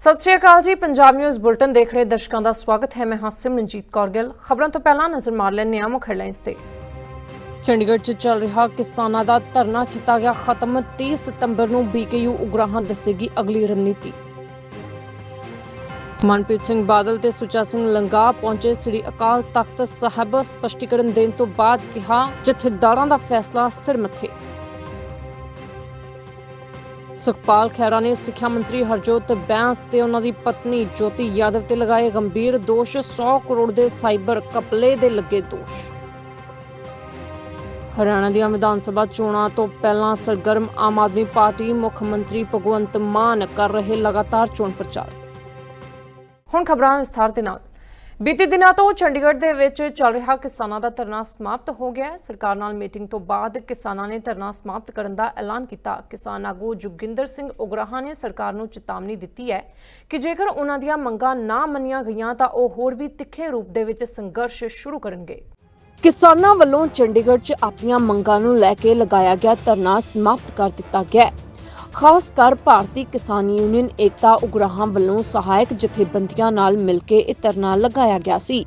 ਸਤਿ ਸ਼੍ਰੀ ਅਕਾਲ ਜੀ, Punjab news bulletin ਦੇਖ ਰਹੇ ਦਰਸ਼ਕਾਂ ਦਾ ਸਵਾਗਤ ਹੈ। ਮੈਂ ਹਾਂ ਸਿਮਰਨਜੀਤ ਕੌਰ ਗਿੱਲ। ਖਬਰਾਂ ਤੋਂ ਪਹਿਲਾਂ ਨਜ਼ਰ ਮਾਰ ਲੈਂਦੇ ਹਾਂ ਮੁੱਖ ਹੈਡਲਾਈਨਸ ਤੇ। ਚੰਡੀਗੜ੍ਹ 'ਚ ਚੱਲ ਰਿਹਾ ਕਿਸਾਨਾਂ ਦਾ ਧਰਨਾ ਕੀਤਾ ਗਿਆ ਖਤਮ। 30 ਸਤੰਬਰ ਨੂੰ ਬੀਕੇਯੂ ਉਗਰਾਹਾਂ ਦੱਸੇਗੀ ਅਗਲੀ ਰਣਨੀਤੀ। ਮਨਪ੍ਰੀਤ ਸਿੰਘ ਬਾਦਲ ਤੇ ਸੁਚਾ ਸਿੰਘ ਲੰਗਾ ਪਹੁੰਚੇ ਸ੍ਰੀ ਅਕਾਲ ਤਖਤ ਸਾਹਿਬ। ਸਪਸ਼ਟੀਕਰਨ ਦੇਣ ਤੋਂ ਬਾਅਦ ਕਿਹਾ, ਜਥੇਦਾਰਾਂ ਦਾ ਫੈਸਲਾ ਸਿਰ ਮੱਥੇ। ਸੁਖਪਾਲ ਖਹਿਰਾ ਨੇ ਸਿੱਖਿਆ ਮੰਤਰੀ ਹਰਜੋਤ ਬੈਂਸ ਤੇ ਉਹਨਾਂ ਦੀ ਪਤਨੀ ਜੋਤੀ ਯਾਦਵ ਤੇ ਲਗਾਏ ਗੰਭੀਰ ਦੋਸ਼। 100 ਕਰੋੜ ਦੇ ਸਾਈਬਰ ਕਪਲੇ ਦੇ ਲੱਗੇ ਦੋਸ਼। ਹਰਿਆਣਾ ਦੀਆਂ ਵਿਧਾਨ ਸਭਾ ਚੋਣਾਂ ਤੋਂ ਪਹਿਲਾਂ ਸਰਗਰਮ ਆਮ ਆਦਮੀ ਪਾਰਟੀ ਮੁੱਖ ਮੰਤਰੀ ਭਗਵੰਤ ਮਾਨ ਕਰ ਰਹੇ ਲਗਾਤਾਰ ਚੋਣ ਪ੍ਰਚਾਰ। ਹੁਣ ਖਬਰਾਂ ਵਿਸਥਾਰ ਦੇ ਨਾਲ। ਬੀਤੇ ਦਿਨਾਂ ਤੋਂ ਚੰਡੀਗੜ੍ਹ ਦੇ ਵਿੱਚ ਚੱਲ ਰਿਹਾ ਕਿਸਾਨਾਂ ਦਾ ਧਰਨਾ ਸਮਾਪਤ ਹੋ ਗਿਆ ਹੈ। ਸਰਕਾਰ ਨਾਲ ਮੀਟਿੰਗ ਤੋਂ ਬਾਅਦ ਕਿਸਾਨਾਂ ਨੇ ਧਰਨਾ ਸਮਾਪਤ ਕਰਨ ਦਾ ਐਲਾਨ ਕੀਤਾ। ਕਿਸਾਨ ਆਗੂ ਜੁਗਿੰਦਰ ਸਿੰਘ ਉਗਰਾਹਾਂ ਨੇ ਸਰਕਾਰ ਨੂੰ ਚੇਤਾਵਨੀ ਦਿੱਤੀ ਹੈ ਕਿ ਜੇਕਰ ਉਹਨਾਂ ਦੀਆਂ ਮੰਗਾਂ ਨਾ ਮੰਨੀਆਂ ਗਈਆਂ ਤਾਂ ਉਹ ਹੋਰ ਵੀ ਤਿੱਖੇ ਰੂਪ ਦੇ ਵਿੱਚ ਸੰਘਰਸ਼ ਸ਼ੁਰੂ ਕਰਨਗੇ। ਕਿਸਾਨਾਂ ਵੱਲੋਂ ਚੰਡੀਗੜ੍ਹ 'ਚ ਆਪਣੀਆਂ ਮੰਗਾਂ ਨੂੰ ਲੈ ਕੇ ਲਗਾਇਆ ਗਿਆ ਧਰਨਾ ਸਮਾਪਤ ਕਰ ਦਿੱਤਾ ਗਿਆ ਹੈ। ਖਾਸ ਕਰ ਭਾਰਤੀ ਕਿਸਾਨ ਯੂਨੀਅਨ, ਏਕਤਾ, ਉਗਰਾਹਾਂ ਵੱਲੋਂ ਸਹਾਇਕ ਜਥੇਬੰਦੀਆਂ ਨਾਲ ਮਿਲ ਕੇ ਇਹ ਧਰਨਾ ਲਗਾਇਆ ਗਿਆ ਸੀ।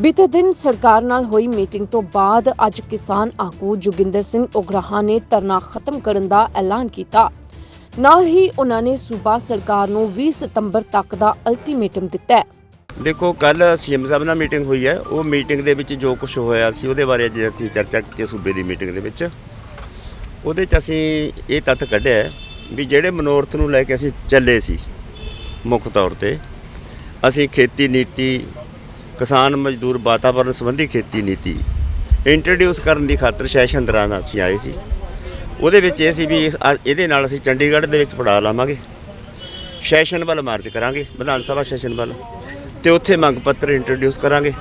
ਬੀਤੇ ਦਿਨ ਸਰਕਾਰ ਨਾਲ ਹੋਈ ਮੀਟਿੰਗ ਤੋਂ ਬਾਅਦ ਅੱਜ ਕਿਸਾਨ ਆਗੂ ਜੋਗਿੰਦਰ ਸਿੰਘ ਉਗਰਾਹਾਂ ਨੇ ਧਰਨਾ ਖਤਮ ਕਰਨ ਦਾ ਐਲਾਨ ਕੀਤਾ। ਨਾਲ ਹੀ ਉਹਨਾਂ ਨੇ ਸੂਬਾ ਸਰਕਾਰ ਨੂੰ 20 ਸਤੰਬਰ ਤੱਕ ਦਾ ਅਲਟੀਮੇਟਮ ਦਿੱਤਾ ਹੈ। ਦੇਖੋ, ਕੱਲ ਸੀਐਮ ਸਾਹਿਬ ਨਾਲ ਮੀਟਿੰਗ ਹੋਈ ਹੈ। ਉਹ ਮੀਟਿੰਗ ਦੇ ਵਿੱਚ ਜੋ ਕੁਝ ਹੋਇਆ ਸੀ, ਉਹਦੇ ਬਾਰੇ ਅੱਜ ਅਸੀਂ ਚਰਚਾ ਕੀਤੀ ਸੂਬੇ ਦੀ ਮੀਟਿੰਗ ਦੇ ਵਿੱਚ। ਉਹਦੇ 'ਚ ਅਸੀਂ ਇਹ ਤੱਥ ਕੱਢਿਆ ਵੀ ਜਿਹੜੇ ਮਨੋਰਥ ਨੂੰ ਲੈ ਕੇ ਅਸੀਂ ਚੱਲੇ ਸੀ, ਮੁੱਖ ਤੌਰ ਤੇ, ਅਸੀਂ ਖੇਤੀ ਨੀਤੀ, ਕਿਸਾਨ ਮਜ਼ਦੂਰ ਵਾਤਾਵਰਣ ਸੰਬੰਧੀ ਖੇਤੀ ਨੀਤੀ ਇੰਟਰੋਡਿਊਸ ਕਰਨ ਦੀ ਖਾਤਰ ਸੈਸ਼ਨ ਦੌਰਾਨ ਅਸੀਂ ਆਏ ਸੀ। ਉਹਦੇ ਵਿੱਚ ਇਹ ਸੀ ਵੀ ਇਹਦੇ ਨਾਲ ਅਸੀਂ ਚੰਡੀਗੜ੍ਹ ਦੇ ਵਿੱਚ ਪੜਾ ਲਾਵਾਂਗੇ। ਸੈਸ਼ਨ ਵੱਲ ਮਾਰਚ ਕਰਾਂਗੇ, ਵਿਧਾਨ ਸਭਾ ਸੈਸ਼ਨ ਵੱਲ। ਤੇ ਉੱਥੇ ਮੰਗ ਪੱਤਰ ਇੰਟਰੋਡਿਊਸ ਕਰਾਂਗੇ।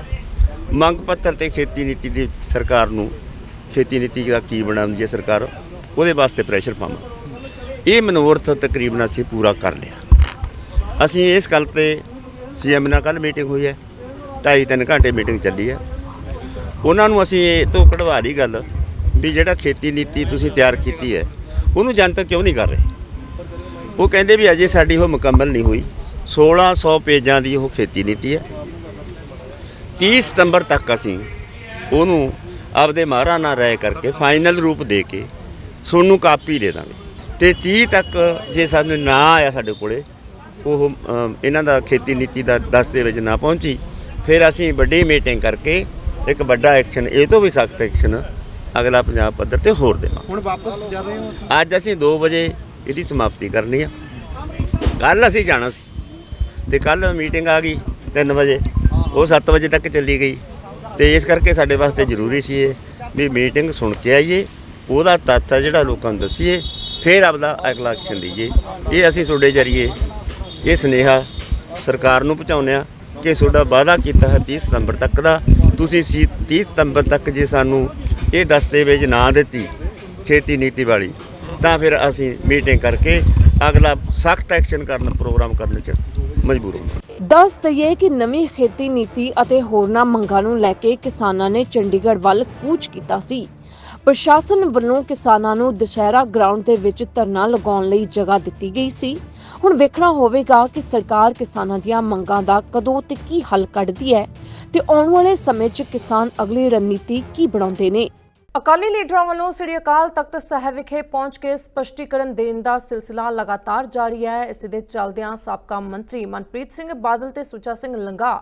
ਮੰਗ ਪੱਤਰ ਤੇ ਖੇਤੀ ਨੀਤੀ ਦੀ ਸਰਕਾਰ ਨੂੰ, ਖੇਤੀ ਨੀਤੀ ਦਾ ਕੀ ਬਣਾਉਂਦੀ ਹੈ ਸਰਕਾਰ? ਉਹਦੇ ਵਾਸਤੇ ਪ੍ਰੈਸ਼ਰ ਪਾਵਾਂ। ਇਹ ਮਨੋਰਥ ਤਕਰੀਬਨ ਅਸੀਂ ਪੂਰਾ ਕਰ ਲਿਆ। ਅਸੀਂ ਇਸ ਗੱਲ ਤੇ ਸੀਐਮ ਨਾਲ ਕੱਲ ਮੀਟਿੰਗ ਹੋਈ ਹੈ, ਢਾਈ ਤਿੰਨ ਘੰਟੇ ਮੀਟਿੰਗ ਚੱਲੀ ਹੈ। ਉਹਨਾਂ ਨੂੰ ਅਸੀਂ ਇਹ ਤੋਂ ਕਢਵਾ ਦੀ ਗੱਲ ਵੀ ਜਿਹੜਾ ਖੇਤੀ ਨੀਤੀ ਤੁਸੀਂ ਤਿਆਰ ਕੀਤੀ ਹੈ, ਉਹਨੂੰ ਜਨਤਕ ਕਿਉਂ ਨਹੀਂ ਕਰ ਰਹੇ? ਉਹ ਕਹਿੰਦੇ ਵੀ ਅਜੇ ਸਾਡੀ ਉਹ ਮੁਕੰਮਲ ਨਹੀਂ ਹੋਈ। 1600 ਪੇਜਾਂ ਦੀ ਉਹ ਖੇਤੀ ਨੀਤੀ ਹੈ। 30 ਸਤੰਬਰ ਤੱਕ ਅਸੀਂ ਉਹਨੂੰ ਆਪਦੇ ਮਾਹਰਾਂ ਨਾਲ ਰਾਏ ਕਰਕੇ ਫਾਈਨਲ ਰੂਪ ਦੇ ਕੇ ਤੁਹਾਨੂੰ ਕਾਪੀ ਦੇ ਦਾਂਗੇ। ਤੇ 30 ਤੱਕ ਜੇ ਸਾਨੂੰ ਨਾ ਆਇਆ ਸਾਡੇ ਕੋਲੇ ਉਹ ਇਹਨਾਂ ਦਾ ਖੇਤੀ ਨੀਤੀ ਦਾ ਦਸਤਾਵੇਜ਼ ਨਾ ਪਹੁੰਚੀ ਫਿਰ ਅਸੀਂ ਵੱਡੀ ਮੀਟਿੰਗ ਕਰਕੇ ਇੱਕ ਵੱਡਾ ਐਕਸ਼ਨ ਇਹ ਤੋਂ ਵੀ ਸਖਤ ਐਕਸ਼ਨ ਅਗਲਾ ਪੰਜਾਬ ਪੱਧਰ ਤੇ ਹੋਰ ਦੇਵਾਂ ਹੁਣ ਵਾਪਸ ਜਾ ਰਹੇ ਹੋ? ਅੱਜ ਅਸੀਂ 2 ਵਜੇ ਇਹਦੀ ਸਮਾਪਤੀ ਕਰਨੀ ਆ। ਕੱਲ ਅਸੀਂ ਜਾਣਾ ਸੀ। ਤੇ ਕੱਲ ਮੀਟਿੰਗ ਆ ਗਈ 3 ਵਜੇ। ਉਹ 7 ਵਜੇ ਤੱਕ ਚੱਲੀ ਗਈ। ਤੇ ਇਸ ਕਰਕੇ ਸਾਡੇ ਵਾਸਤੇ ਜ਼ਰੂਰੀ ਸੀ ਇਹ ਵੀ ਮੀਟਿੰਗ ਸੁਣ ਕੇ ਆਈਏ। ਉਹਦਾ ਤੱਥ ਹੈ ਜਿਹੜਾ ਲੋਕਾਂ ਨੂੰ ਦੱਸੀਏ, ਫਿਰ ਆਪਦਾ ਅਗਲਾ ਐਕਸ਼ਨ ਲਈਏ। ਇਹ ਅਸੀਂ ਤੁਹਾਡੇ ਜਰੀਏ, ਇਹ ਸੁਨੇਹਾ ਸਰਕਾਰ ਨੂੰ ਪਹੁੰਚਾਉਂਦੇ ਆ ਕਿ ਤੁਹਾਡਾ ਵਾਅਦਾ ਕੀਤਾ ਹੈ 30 ਸਤੰਬਰ ਤੱਕ ਦਾ। ਤੁਸੀਂ ਸੀ 30 ਸਤੰਬਰ ਤੱਕ ਜੇ ਸਾਨੂੰ ਇਹ ਦਸਤਾਵੇਜ਼ ਨਾ ਦਿੱਤੀ ਖੇਤੀ ਨੀਤੀ ਵਾਲੀ, ਤਾਂ ਫਿਰ ਅਸੀਂ ਮੀਟਿੰਗ ਕਰਕੇ ਅਗਲਾ ਸਖਤ ਐਕਸ਼ਨ ਕਰਨ, ਪ੍ਰੋਗਰਾਮ ਕਰਨ ਚ ਮਜਬੂਰ ਹੋਵਾਂਗੇ। ਦੱਸ ਦਈਏ ਕਿ ਨਵੀਂ ਖੇਤੀ ਨੀਤੀ ਅਤੇ ਹੋਰਨਾਂ ਮੰਗਾਂ ਨੂੰ ਲੈ ਕੇ ਕਿਸਾਨਾਂ ਨੇ ਚੰਡੀਗੜ੍ਹ ਵੱਲ ਕੂਚ ਕੀਤਾ ਸੀ। ਪ੍ਰਸ਼ਾਸਨ ਵੱਲੋਂ ਕਿਸਾਨਾਂ ਨੂੰ ਦੁਸ਼ਹਿਰਾ ਗਰਾਊਂਡ ਦੇ ਵਿੱਚ ਧਰਨਾ ਲਗਾਉਣ ਲਈ ਜਗ੍ਹਾ ਦਿੱਤੀ ਗਈ ਸੀ। ਹੁਣ ਵੇਖਣਾ ਹੋਵੇਗਾ ਕਿ ਸਰਕਾਰ ਕਿਸਾਨਾਂ ਦੀਆਂ ਮੰਗਾਂ ਦਾ ਕਦੋਂ ਤੇ ਕੀ ਹੱਲ ਕੱਢਦੀ ਹੈ ਤੇ ਆਉਣ ਵਾਲੇ ਸਮੇਂ 'ਚ ਕਿਸਾਨ ਅਗਲੀ ਰਣਨੀਤੀ ਕੀ ਬਣਾਉਂਦੇ ਨੇ। ਅਕਾਲੀ ਲੀਡਰਾਂ ਵੱਲੋਂ ਸ੍ਰੀ ਅਕਾਲ ਤਖਤ ਸਾਹਿਬ ਵਿਖੇ ਪਹੁੰਚ ਕੇ ਸਪਸ਼ਟੀਕਰਨ ਦੇਣ ਦਾ ਸਿਲਸਿਲਾ ਲਗਾਤਾਰ ਜਾਰੀ ਹੈ। ਇਸ ਦੇ ਚੱਲਦਿਆਂ ਸਾਬਕਾ ਮੰਤਰੀ ਮਨਪ੍ਰੀਤ ਸਿੰਘ ਬਾਦਲ ਤੇ ਸੁਚਾ ਸਿੰਘ ਲੰਗਾ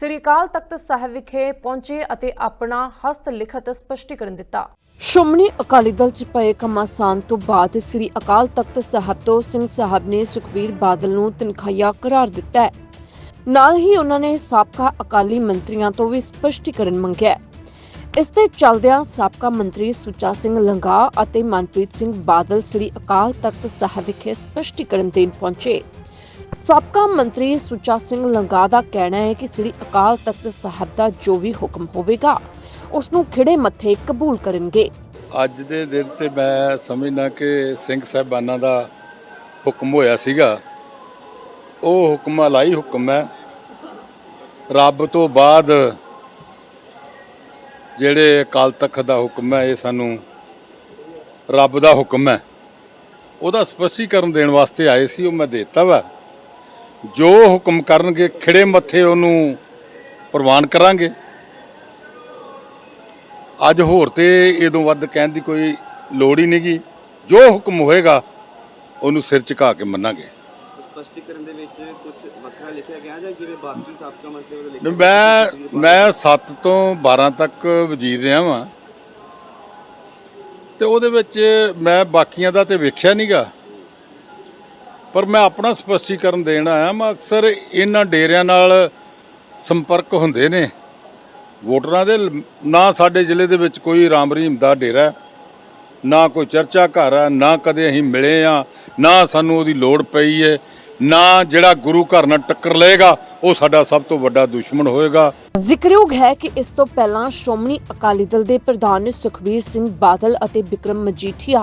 ਸ੍ਰੀ ਅਕਾਲ ਤਖਤ ਸਾਹਿਬ ਵਿਖੇ ਪਹੁੰਚੇ ਅਤੇ ਆਪਣਾ ਹਸਤ ਲਿਖਤ ਸਪਸ਼ਟੀਕਰਨ ਦਿੱਤਾ। ਸ਼੍ਰੋਮਣੀ ਅਕਾਲੀ ਦਲ ਚ ਪਏ ਘਮਾਸਾਨ ਤੋਂ ਬਾਅਦ ਸ੍ਰੀ ਅਕਾਲ ਤਖਤ ਸਾਹਿਬ ਤੋਂ ਸਿੰਘ ਸਾਹਿਬ ਨੇ ਸੁਖਬੀਰ ਬਾਦਲ ਨੂੰ ਤਨਖਾਹੀਆ ਕਰਾਰ ਦਿੱਤਾ ਹੈ। ਨਾਲ ਹੀ ਉਹਨਾਂ ਨੇ ਸਾਬਕਾ ਅਕਾਲੀ ਮੰਤਰੀਆਂ ਤੋਂ ਵੀ ਸਪਸ਼ਟੀਕਰਨ ਮੰਗਿਆ ਇਸ ਦੇ ਚੱਲਦਿਆਂ ਸਾਬਕਾ ਮੰਤਰੀ ਸੁੱਚਾ ਸਿੰਘ ਲੰਗਾ ਅਤੇ ਮਨਪ੍ਰੀਤ ਸਿੰਘ ਬਾਦਲ ਸ੍ਰੀ ਅਕਾਲ ਤਖਤ ਸਾਹਿਬ ਵਿਖੇ ਸਪਸ਼ਟੀਕਰਨ ਦੇਣ ਪਹੁੰਚੇ। ਸਾਬਕਾ ਮੰਤਰੀ ਸੁੱਚਾ ਸਿੰਘ ਲੰਗਾ ਦਾ ਕਹਿਣਾ ਹੈ ਕਿ ਸ੍ਰੀ ਅਕਾਲ ਤਖਤ ਸਾਹਿਬ ਦਾ ਜੋ ਵੀ ਹੁਕਮ ਹੋਵੇਗਾ ਉਸ ਨੂੰ ਖਿੜੇ ਮੱਥੇ ਕਬੂਲ ਕਰਨਗੇ। ਅੱਜ ਦੇ ਦਿਨ ਤੇ ਮੈਂ ਸਮਝਦਾ ਕਿ ਸਿੰਘ ਸਾਹਿਬਾਨਾਂ ਦਾ ਹੁਕਮ ਹੋਇਆ ਸੀਗਾ। ਉਹ ਹੁਕਮ, ਅਲਾਈ ਹੁਕਮ ਹੈ। ਰੱਬ ਤੋਂ ਬਾਅਦ ਜਿਹੜੇ ਅਕਾਲ ਤਖਤ ਦਾ ਹੁਕਮ ਹੈ, ਇਹ ਸਾਨੂੰ ਰੱਬ ਦਾ ਹੁਕਮ ਹੈ। ਉਹਦਾ ਸਪਸ਼ਟੀਕਰਨ ਦੇਣ ਵਾਸਤੇ ਆਏ ਸੀ, ਉਹ ਮੈਂ ਦੇਤਾ ਵਾ। ਜੋ ਹੁਕਮ ਕਰਨਗੇ ਖਿੜੇ ਮੱਥੇ ਉਹਨੂੰ ਪ੍ਰਵਾਨ ਕਰਾਂਗੇ। ਅੱਜ ਹੋਰ ਤੇ ਇਦੋਂ ਵੱਧ ਕਹਿਣ ਦੀ ਕੋਈ ਲੋੜ ਹੀ ਨਹੀਂਗੀ। ਜੋ ਹੁਕਮ ਹੋਏਗਾ ਉਹਨੂੰ ਸਿਰ ਝੁਕਾ ਕੇ ਮੰਨਾਂਗੇ। ਸਪਸ਼ਟੀਕਰਨ ਦੇ ਵਿੱਚ ਕੁਝ ਵੱਖਰਾ ਲਿਖਿਆ ਗਿਆ ਜਾਂ ਜਿਵੇਂ ਬਾਕੀ ਸਾਬਕਾ ਮੰਤਰੀ ਵੱਲੋਂ ਲਿਖਿਆ ਨਹੀਂ, ਮੈਂ ਮੈਂ 7 ਤੋਂ 12 ਤੱਕ ਵਜ਼ੀਰ ਰਿਹਾ ਵਾਂ। ਤੇ ਉਹਦੇ ਵਿੱਚ ਮੈਂ ਬਾਕੀਆਂ ਦਾ ਤੇ ਵੇਖਿਆ ਨਹੀਂਗਾ ਪਰ ਮੈਂ ਆਪਣਾ ਸਪਸ਼ਟੀਕਰਨ ਦੇਣ ਆਇਆ ਮੈਂ ਅਕਸਰ ਇਹਨਾਂ ਡੇਰਿਆਂ ਨਾਲ ਸੰਪਰਕ ਹੁੰਦੇ ਨੇ। ਵੋਟਰਾਂ ਦੇ ਨਾ ਸਾਡੇ ਜ਼ਿਲ੍ਹੇ ਦੇ ਵਿੱਚ ਕੋਈ ਰਾਮ ਰਹੀਮ ਦਾ ਡੇਰਾ ਨਾ ਕੋਈ ਚਰਚਾ ਘਰ ਆ ਨਾ ਕਦੇ ਅਸੀਂ ਮਿਲੇ ਆ ਨਾ ਸਾਨੂੰ ਉਹਦੀ ਲੋੜ ਪਈ ਹੈ। ਨਾ ਜਿਹੜਾ ਗੁਰੂ ਘਰ ਨਾਲ ਟੱਕਰ ਲਏਗਾ, ਉਹ ਸਾਡਾ ਸਭ ਤੋਂ ਵੱਡਾ ਦੁਸ਼ਮਣ ਹੋਏਗਾ। ਜ਼ਿਕਰਯੋਗ ਹੈ ਕਿ ਇਸ ਤੋਂ ਪਹਿਲਾਂ ਸ਼੍ਰੋਮਣੀ ਅਕਾਲੀ ਦਲ ਦੇ ਪ੍ਰਧਾਨ ਸੁਖਬੀਰ ਸਿੰਘ ਬਾਦਲ ਅਤੇ ਬਿਕਰਮ ਮਜੀਠੀਆ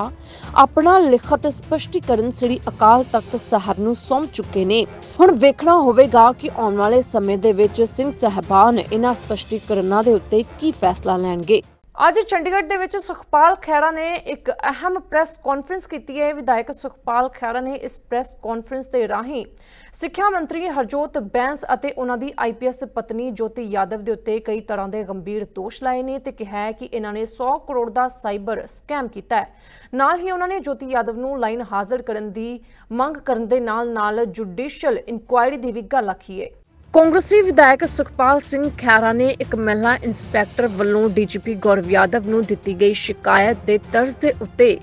ਆਪਣਾ ਲਿਖਤ ਸਪਸ਼ਟੀਕਰਨ ਸ੍ਰੀ ਅਕਾਲ ਤਖਤ ਸਾਹਿਬ ਨੂੰ ਸੌਂਪ ਚੁੱਕੇ ਨੇ। ਹੁਣ ਵੇਖਣਾ ਹੋਵੇਗਾ ਕਿ ਆਉਣ ਵਾਲੇ ਸਮੇਂ ਦੇ ਵਿੱਚ ਸਿੰਘ ਸਾਹਿਬਾਨ ਇਹਨਾਂ ਸਪਸ਼ਟੀਕਰਨਾਂ ਦੇ ਉੱਤੇ ਕੀ ਫੈਸਲਾ ਲੈਣਗੇ। ਅੱਜ ਚੰਡੀਗੜ੍ਹ ਦੇ ਵਿੱਚ ਸੁਖਪਾਲ ਖਹਿਰਾ ਨੇ ਇੱਕ ਅਹਿਮ ਪ੍ਰੈਸ ਕਾਨਫਰੰਸ ਕੀਤੀ ਹੈ। ਵਿਧਾਇਕ ਸੁਖਪਾਲ ਖਹਿਰਾ ਨੇ ਇਸ ਪ੍ਰੈਸ ਕਾਨਫਰੰਸ ਦੇ ਰਾਹੀਂ ਸਿੱਖਿਆ ਮੰਤਰੀ ਹਰਜੋਤ ਬੈਂਸ ਅਤੇ ਉਹਨਾਂ ਦੀ ਆਈਪੀਐਸ ਪਤਨੀ ਜੋਤੀ ਯਾਦਵ ਦੇ ਉੱਤੇ ਕਈ ਤਰ੍ਹਾਂ ਦੇ ਗੰਭੀਰ ਦੋਸ਼ ਲਾਏ ਨੇ ਤੇ ਕਿਹਾ ਹੈ ਕਿ ਇਹਨਾਂ ਨੇ 100 ਕਰੋੜ ਦਾ ਸਾਈਬਰ ਸਕੈਮ ਕੀਤਾ ਹੈ। ਨਾਲ ਹੀ ਉਹਨਾਂ ਨੇ ਜੋਤੀ ਯਾਦਵ ਨੂੰ ਲਾਈਨ ਹਾਜ਼ਰ ਕਰਨ ਦੀ ਮੰਗ ਕਰਨ ਦੇ ਨਾਲ ਨਾਲ ਜੁਡੀਸ਼ੀਅਲ ਇਨਕੁਆਇਰੀ ਦੀ ਵੀ ਗੱਲ ਆਖੀ ਹੈ। ਕਾਂਗਰਸੀ ਵਿਧਾਇਕ ਸੁਖਪਾਲ ਸਿੰਘ ਖਹਿਰਾ ਨੇ ਇੱਕ ਮਹਿਲਾ ਇੰਸਪੈਕਟਰ ਵੱਲੋਂ ਡੀਜੀਪੀ ਗੌਰਵ ਯਾਦਵ ਨੂੰ ਦਿੱਤੀ ਗਈ ਸ਼ਿਕਾਇਤ ਦੇ ਤਰਜ਼ ਦੇ ਉੱਤੇ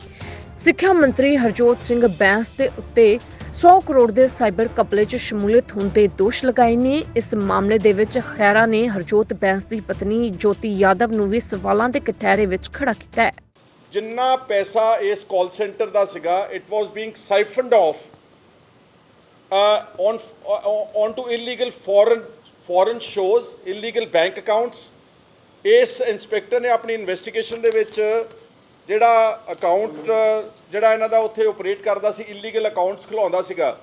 ਸਿੱਖਿਆ ਮੰਤਰੀ ਹਰਜੋਤ ਸਿੰਘ ਬੈਂਸ ਦੇ ਉੱਤੇ 100 ਕਰੋੜ ਦੇ ਸਾਈਬਰ ਕਪਲੇ 'ਚ ਸ਼ਮੂਲੀਅਤ ਹੋਣ ਦੇ ਦੋਸ਼ ਲਗਾਏ ਨੇ। ਇਸ ਮਾਮਲੇ ਦੇ ਵਿੱਚ ਖਹਿਰਾ ਨੇ ਹਰਜੋਤ ਬੈਂਸ ਦੀ ਪਤਨੀ ਜੋਤੀ ਯਾਦਵ ਨੂੰ ਵੀ ਸਵਾਲਾਂ ਦੇ ਕਟਹਿਰੇ ਵਿੱਚ ਖੜਾ ਕੀਤਾ ਹੈ। ਜਿੰਨਾ ਪੈਸਾ ਇਸ ਕਾਲ ਸੈਂਟਰ ਦਾ ਸੀਗਾ it was being siphoned off on on to illegal foreign foreign shows illegal bank accounts ਇਸ ਇਨਸਪੈਕਟਰ ਨੇ ਆਪਣੀ ਇਨਵੈਸਟੀਗੇਸ਼ਨ ਦੇ ਵਿੱਚ ਜਿਹੜਾ ਅਕਾਊਂਟ uh, ਜਿਹੜਾ ਇਹਨਾਂ ਦਾ ਉੱਥੇ ਆਪਰੇਟ ਕਰਦਾ ਸੀ ਇਲੀਗਲ ਅਕਾਊਂਟਸ ਖੁਲਾਉਂਦਾ ਸੀਗਾ।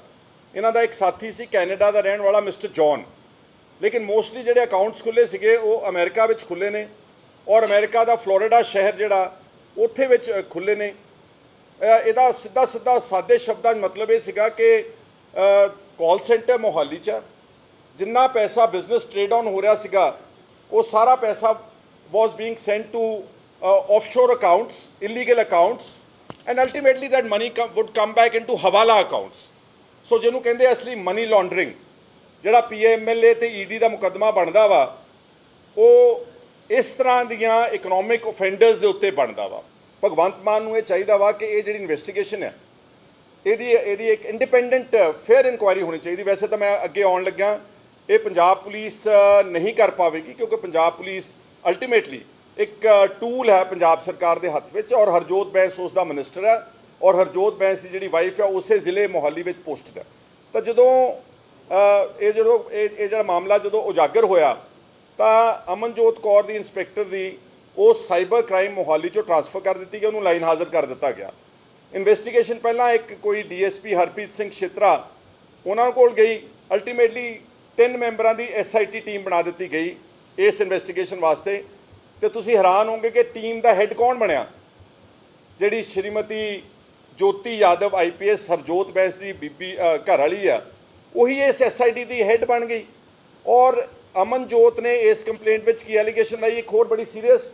ਇਹਨਾਂ ਦਾ ਇੱਕ ਸਾਥੀ ਸੀ, ਕੈਨੇਡਾ ਦਾ ਰਹਿਣ ਵਾਲਾ ਮਿਸਟਰ ਜੌਨ। ਲੇਕਿਨ ਮੋਸਟਲੀ ਜਿਹੜੇ ਅਕਾਊਂਟਸ ਖੁੱਲੇ ਸੀਗੇ, ਉਹ ਅਮਰੀਕਾ ਵਿੱਚ ਖੁੱਲੇ ਨੇ। ਔਰ ਅਮਰੀਕਾ ਦਾ ਫਲੋਰੀਡਾ ਸ਼ਹਿਰ ਜਿਹੜਾ, ਉੱਥੇ ਵਿੱਚ ਖੁੱਲੇ ਨੇ। ਇਹਦਾ ਸਿੱਧਾ ਸਿੱਧਾ ਸਾਦੇ ਸ਼ਬਦਾਂ 'ਚ ਮਤਲਬ ਇਹ ਸੀਗਾ ਕਿ ਕਾਲ ਸੈਂਟਰ ਮੋਹਾਲੀ 'ਚ ਆ। ਜਿੰਨਾ ਪੈਸਾ ਬਿਜ਼ਨਸ ਟ੍ਰੇਡ ਆਨ ਹੋ ਰਿਹਾ ਸੀਗਾ ਉਹ ਸਾਰਾ ਪੈਸਾ was being sent to offshore accounts illegal accounts and ultimately that money come, would come back into hawala accounts so ਜਿਹਨੂੰ ਕਹਿੰਦੇ ਅਸਲੀ ਮਨੀ ਲਾਂਡਰਿੰਗ ਜਿਹੜਾ ਪੀਐਮਐਲਏ ਤੇ ਈਡੀ ਦਾ ਮੁਕੱਦਮਾ ਬਣਦਾ ਵਾ ਉਹ ਇਸ ਤਰ੍ਹਾਂ ਦੀਆਂ ਇਕਨੋਮਿਕ ਆਫੈਂਡਰਸ ਦੇ ਉੱਤੇ ਬਣਦਾ ਵਾ ਭਗਵੰਤ ਮਾਨ ਨੂੰ ਇਹ ਚਾਹੀਦਾ ਵਾ ਕਿ ਇਹ ਜਿਹੜੀ ਇਨਵੈਸਟੀਗੇਸ਼ਨ ਹੈ ਇਹਦੀ ਇਹਦੀ ਇੱਕ ਇੰਡੀਪੈਂਡੈਂਟ ਫੇਅਰ ਇਨਕੁਆਇਰੀ ਹੋਣੀ ਚਾਹੀਦੀ। ਵੈਸੇ ਤਾਂ ਮੈਂ ਅੱਗੇ ਆਉਣ ਲੱਗਾ ਇਹ ਪੰਜਾਬ ਪੁਲਿਸ ਨਹੀਂ ਕਰ ਪਾਵੇਗੀ ਕਿਉਂਕਿ ਪੰਜਾਬ ਪੁਲਿਸ ਅਲਟੀਮੇਟਲੀ ਇੱਕ ਟੂਲ ਹੈ ਪੰਜਾਬ ਸਰਕਾਰ ਦੇ ਹੱਥ ਵਿੱਚ ਔਰ ਹਰਜੋਤ ਬੈਂਸ ਉਸ ਦਾ ਮਿਨਿਸਟਰ ਹੈ ਔਰ ਹਰਜੋਤ ਬੈਂਸ ਦੀ ਜਿਹੜੀ ਵਾਈਫ ਹੈ, ਉਸੇ ਜ਼ਿਲ੍ਹੇ ਮੋਹਾਲੀ ਵਿੱਚ ਪੋਸਟਡ ਹੈ। ਤਾਂ ਜਦੋਂ ਇਹ ਜਦੋਂ, ਇਹ ਇਹ ਜਿਹੜਾ ਮਾਮਲਾ ਜਦੋਂ ਉਜਾਗਰ ਹੋਇਆ, ਤਾਂ ਅਮਨਜੋਤ ਕੌਰ ਦੀ ਇੰਸਪੈਕਟਰ ਦੀ ਉਹ ਸਾਈਬਰ ਕ੍ਰਾਈਮ ਮੋਹਾਲੀ ਚੋਂ ਟ੍ਰਾਂਸਫਰ ਕਰ ਦਿੱਤੀ ਗਈ, ਉਹਨੂੰ ਲਾਈਨ ਹਾਜ਼ਰ ਕਰ ਦਿੱਤਾ ਗਿਆ। ਇਨਵੈਸਟੀਗੇਸ਼ਨ ਪਹਿਲਾਂ ਇੱਕ ਕੋਈ ਡੀਐਸਪੀ ਹਰਪ੍ਰੀਤ ਸਿੰਘ ਛੇਤਰਾ ਉਹਨਾਂ ਕੋਲ ਗਈ। ਅਲਟੀਮੇਟਲੀ ਤਿੰਨ ਮੈਂਬਰਾਂ ਦੀ ਐਸਆਈਟੀ ਟੀਮ ਬਣਾ ਦਿੱਤੀ ਗਈ ਇਸ ਇਨਵੈਸਟੀਗੇਸ਼ਨ ਵਾਸਤੇ। ਤੇ ਤੁਸੀਂ ਹੈਰਾਨ ਹੋਗੇ ਕਿ ਟੀਮ ਦਾ ਹੈੱਡ ਕੌਣ ਬਣਿਆ? ਜਿਹੜੀ ਸ਼੍ਰੀਮਤੀ ਜੋਤੀ ਯਾਦਵ ਆਈਪੀਐਸ ਹਰਜੋਤ ਬੈਂਸ ਦੀ ਬੀਬੀ ਘਰ ਵਾਲੀ ਆ, ਉਹੀ ਇਸ ਐਸਆਈਟੀ ਦੀ ਹੈੱਡ ਬਣ ਗਈ। ਔਰ ਅਮਨਜੋਤ ਨੇ ਇਸ ਕੰਪਲੇਂਟ ਵਿੱਚ ਕੀ ਐਲੀਗੇਸ਼ਨ ਲਾਈ? ਇੱਕ ਹੋਰ ਬੜੀ ਸੀਰੀਅਸ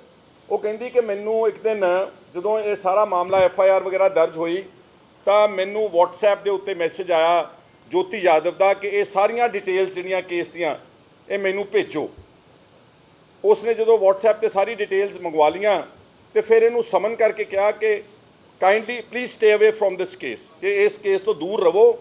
ਉਹ ਕਹਿੰਦੀ ਕਿ ਮੈਨੂੰ ਇੱਕ ਦਿਨ ਜਦੋਂ ਇਹ ਸਾਰਾ ਮਾਮਲਾ ਐਫ ਆਈ ਆਰ ਵਗੈਰਾ ਦਰਜ ਹੋਈ, ਤਾਂ ਮੈਨੂੰ WhatsApp ਦੇ ਉੱਤੇ ਮੈਸੇਜ ਆਇਆ ਜੋਤੀ ਯਾਦਵ ਦਾ ਕਿ ਇਹ ਸਾਰੀਆਂ ਡਿਟੇਲਸ ਜਿਹੜੀਆਂ ਕੇਸ ਦੀਆਂ, ਇਹ ਮੈਨੂੰ ਭੇਜੋ। ਉਸਨੇ ਜਦੋਂ WhatsApp ਤੇ ਸਾਰੀ ਡਿਟੇਲਸ ਮੰਗਵਾ ਲੀਆਂ ਤੇ ਫਿਰ ਇਹਨੂੰ ਸਮਨ ਕਰਕੇ ਕਿਹਾ ਕਿ kindly please stay away from this case ਕਿ ਇਸ ਕੇਸ ਤੋਂ ਦੂਰ ਰਹੋ,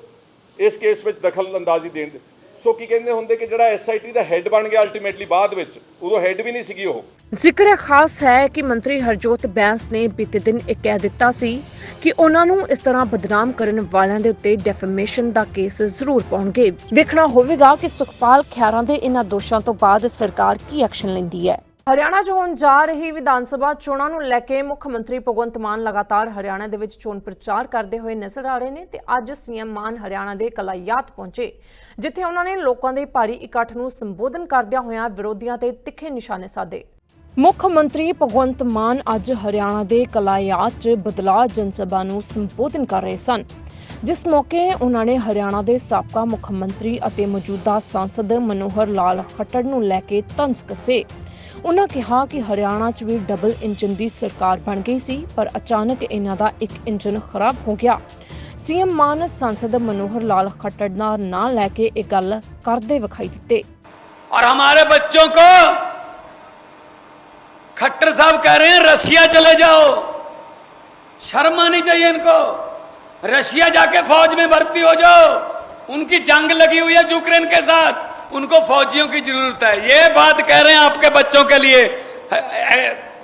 ਇਸ ਕੇਸ ਵਿੱਚ ਦਖਲ ਅੰਦਾਜ਼ੀ ਦੇਣ ਦੇ ਸੋ ਕੀ ਕਹਿੰਦੇ ਹੁੰਦੇ ਕਿ ਜਿਹੜਾ ਐਸਆਈਟੀ ਦਾ ਹੈੱਡ ਬਣ ਗਿਆ ਅਲਟੀਮੇਟਲੀ ਬਾਅਦ ਵਿੱਚ? ਉਦੋਂ ਹੈੱਡ ਵੀ ਨਹੀਂ ਸੀਗੀ ਉਹ। ਜ਼ਿਕਰ ਖਾਸ ਹੈ ਕਿ ਮੰਤਰੀ ਹਰਜੋਤ ਬੈਂਸ ਨੇ ਬੀਤੇ ਦਿਨ ਇਹ ਕਹਿ ਦਿੱਤਾ ਸੀ ਕਿ ਉਹਨਾਂ ਨੂੰ ਇਸ ਤਰ੍ਹਾਂ ਬਦਨਾਮ ਕਰਨ ਵਾਲਿਆਂ ਦੇ ਉੱਤੇ ਡੈਫੇਮੇਸ਼ਨ ਦਾ ਕੇਸ ਜ਼ਰੂਰ ਪਾਉਣਗੇ। ਵੇਖਣਾ ਹੋਵੇਗਾ ਕਿ ਸੁਖਪਾਲ ਖਿਆਰਾਂ ਦੇ ਇਹਨਾਂ ਦੋਸ਼ਾਂ ਤੋਂ ਬਾਅਦ ਸਰਕਾਰ ਕੀ ਐਕਸ਼ਨ ਲੈਂਦੀ ਹੈ। ਹਰਿਆਣਾ 'ਚ ਹੋਣ ਜਾ ਰਹੀ ਵਿਧਾਨ ਸਭਾ ਚੋਣਾਂ ਨੂੰ ਲੈ ਕੇ ਮੁੱਖ ਮੰਤਰੀ ਭਗਵੰਤ ਮਾਨ ਲਗਾਤਾਰ ਹਰਿਆਣਾ ਦੇ ਵਿੱਚ ਚੋਣ ਪ੍ਰਚਾਰ ਕਰਦੇ ਹੋਏ ਨਜ਼ਰ ਆ ਰਹੇ ਨੇ ਤੇ ਅੱਜ ਸੀਐਮ ਮਾਨ ਹਰਿਆਣਾ ਦੇ ਕਲਾਈਆਤ ਪਹੁੰਚੇ, ਜਿੱਥੇ ਉਹਨਾਂ ਨੇ ਲੋਕਾਂ ਦੇ ਭਾਰੀ ਇਕੱਠ ਨੂੰ ਸੰਬੋਧਨ ਕਰਦਿਆਂ ਹੋਇਆਂ ਵਿਰੋਧੀਆਂ ਤੇ ਤਿੱਖੇ ਨਿਸ਼ਾਨੇ ਸਾਧੇ। ਮੁੱਖ ਮੰਤਰੀ ਭਗਵੰਤ ਮਾਨ ਅੱਜ ਹਰਿਆਣਾ ਦੇ ਕਲਾਇਆਤ 'ਚ ਬਦਲਾਅ ਜਨਸਭਾ ਨੂੰ ਸੰਬੋਧਨ ਕਰ ਰਹੇ ਸਨ, ਜਿਸ ਮੌਕੇ ਉਹਨਾਂ ਨੇ ਹਰਿਆਣਾ ਦੇ ਸਾਬਕਾ ਮੁੱਖ ਮੰਤਰੀ ਅਤੇ ਮੌਜੂਦਾ ਸਾਂਸਦ ਮਨੋਹਰ ਲਾਲ ਖੱਟੜ ਨੂੰ ਲੈ ਕੇ ਤੰਜ਼ ਕੱਸੇ। ਉਹਨਾਂ ਕਿਹਾ ਕਿ ਹਰਿਆਣਾ 'ਚ ਵੀ ਡਬਲ ਇੰਜਨ ਦੀ ਸਰਕਾਰ ਬਣ ਗਈ ਸੀ ਪਰ ਅਚਾਨਕ ਇਹਨਾਂ ਦਾ ਇੱਕ ਇੰਜਨ ਖਰਾਬ ਹੋ ਗਿਆ ਸੀਐਮ ਮਾਨ ਸੰਸਦ ਮਨੋਹਰ ਲਾਲ ਖੱਟੜ ਦਾ ਨਾਂ ਲੈ ਕੇ ਇਹ ਗੱਲ ਕਰਦੇ ਵਿਖਾਈ ਦਿੱਤੇ और हमारे बच्चों को खट्टर साहब कह रहे हैं रशिया चले जाओ शर्म आनी चाहिए इनको रशिया जाके फौज में भर्ती हो जाओ उनकी जंग लगी हुई है यूक्रेन के साथ उनको फौजियों की ज़रूरत है। ये बात कह रहे हैं आपके बच्चों के लिए।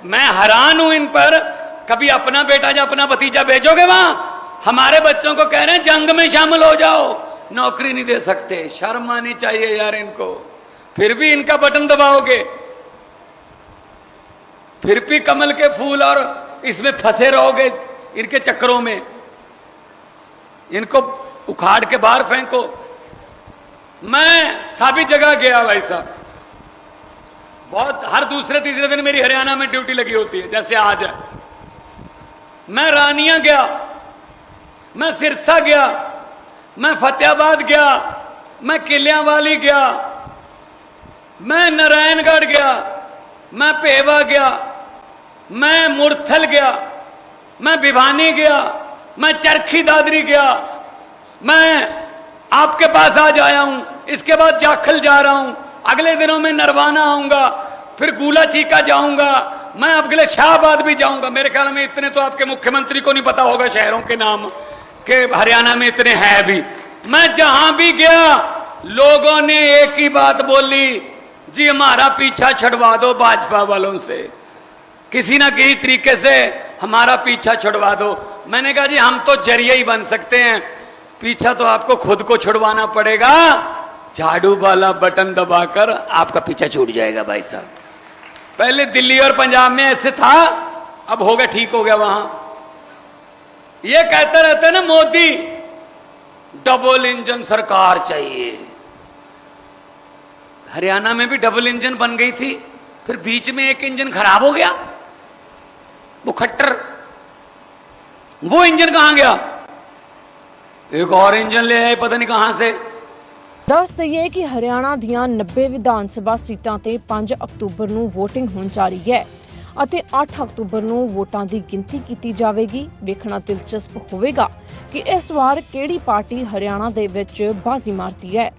मैं हैरान हूँ इन पर। कभी अपना बेटा या अपना भतीजा भेजोगे वहाँ? हमारे बच्चों को कह रहे हैं, जंग में शामिल हो जाओ। नौकरी नहीं दे सकते। शर्म आनी चाहिए यार इनको। फिर भी इनका बटन दबाओगे। फिर भी कमल के फूल और इसमें फंसे रहोगे इनके चक्करों में। इनको उखाड़ के बाहर फेंको। मैं सभी जगह गया भाई साहब। बहुत, हर दूसरे, तीसरे दिन मेरी हरियाणा में ड्यूटी लगी होती है, जैसे आज है। मैं रानिया गया, मैं सिरसा गया, मैं फतेहाबाद गया, मैं किलियांवाली गया, मैं नारायणगढ़ गया, मैं पेवा गया, मैं मुरथल गया, मैं भिवानी गया, मैं चरखी दादरी गया, मैं आपके पास आज आया हूँ। इसके बाद जाखल जा रहा हूँ। अगले दिनों में नरवाना आऊँगा, फिर गूला चीका जाऊँगा, मैं अगले शाहबाद भी जाऊँगा। मेरे ख्याल में इतने तो आपके मुख्यमंत्री को नहीं पता होगा शहरों के नाम, के हरियाणा में इतने हैं भी। मैं जहाँ भी गया, लोगों ने एक ही बात बोली, जी, हमारा पीछा छुड़वा दो भाजपा वालों से। किसी ना किसी तरीके से हमारा पीछा छुड़वा दो। मैंने कहा, जी, हम तो ज़रिए ही बन सकते हैं। पीछा तो आपको खुद को छुड़वाना पड़ेगा। झाड़ू वाला बटन दबाकर आपका पीछा छूट जाएगा भाई साहब। पहले दिल्ली और पंजाब में ऐसे था, अब हो गया ठीक हो गया वहाँ। ये कहते रहते ना, मोदी डबल इंजन सरकार चाहिए। हरियाणा में भी डबल इंजन बन गई थी, फिर बीच में एक इंजन खराब हो गया। वो खट्टर, वो इंजन कहाँ गया? एक और इंजन ले आए, पता नहीं कहाँ से। ਦੱਸ ਦਈਏ ਕਿ ਹਰਿਆਣਾ ਦੀਆਂ 90 ਵਿਧਾਨ ਸਭਾ ਸੀਟਾਂ ਤੇ 5 ਅਕਤੂਬਰ ਨੂੰ VOTING ਹੋਣ ਜਾ ਰਹੀ ਹੈ ਅਤੇ 8 ਅਕਤੂਬਰ ਨੂੰ ਵੋਟਾਂ ਦੀ ਗਿਣਤੀ ਕੀਤੀ ਜਾਵੇਗੀ। ਵੇਖਣਾ ਦਿਲਚਸਪ ਹੋਵੇਗਾ ਕਿ ਇਸ ਵਾਰ ਕਿਹੜੀ ਪਾਰਟੀ ਹਰਿਆਣਾ ਦੇ ਵਿੱਚ ਬਾਜ਼ੀ ਮਾਰਦੀ ਹੈ।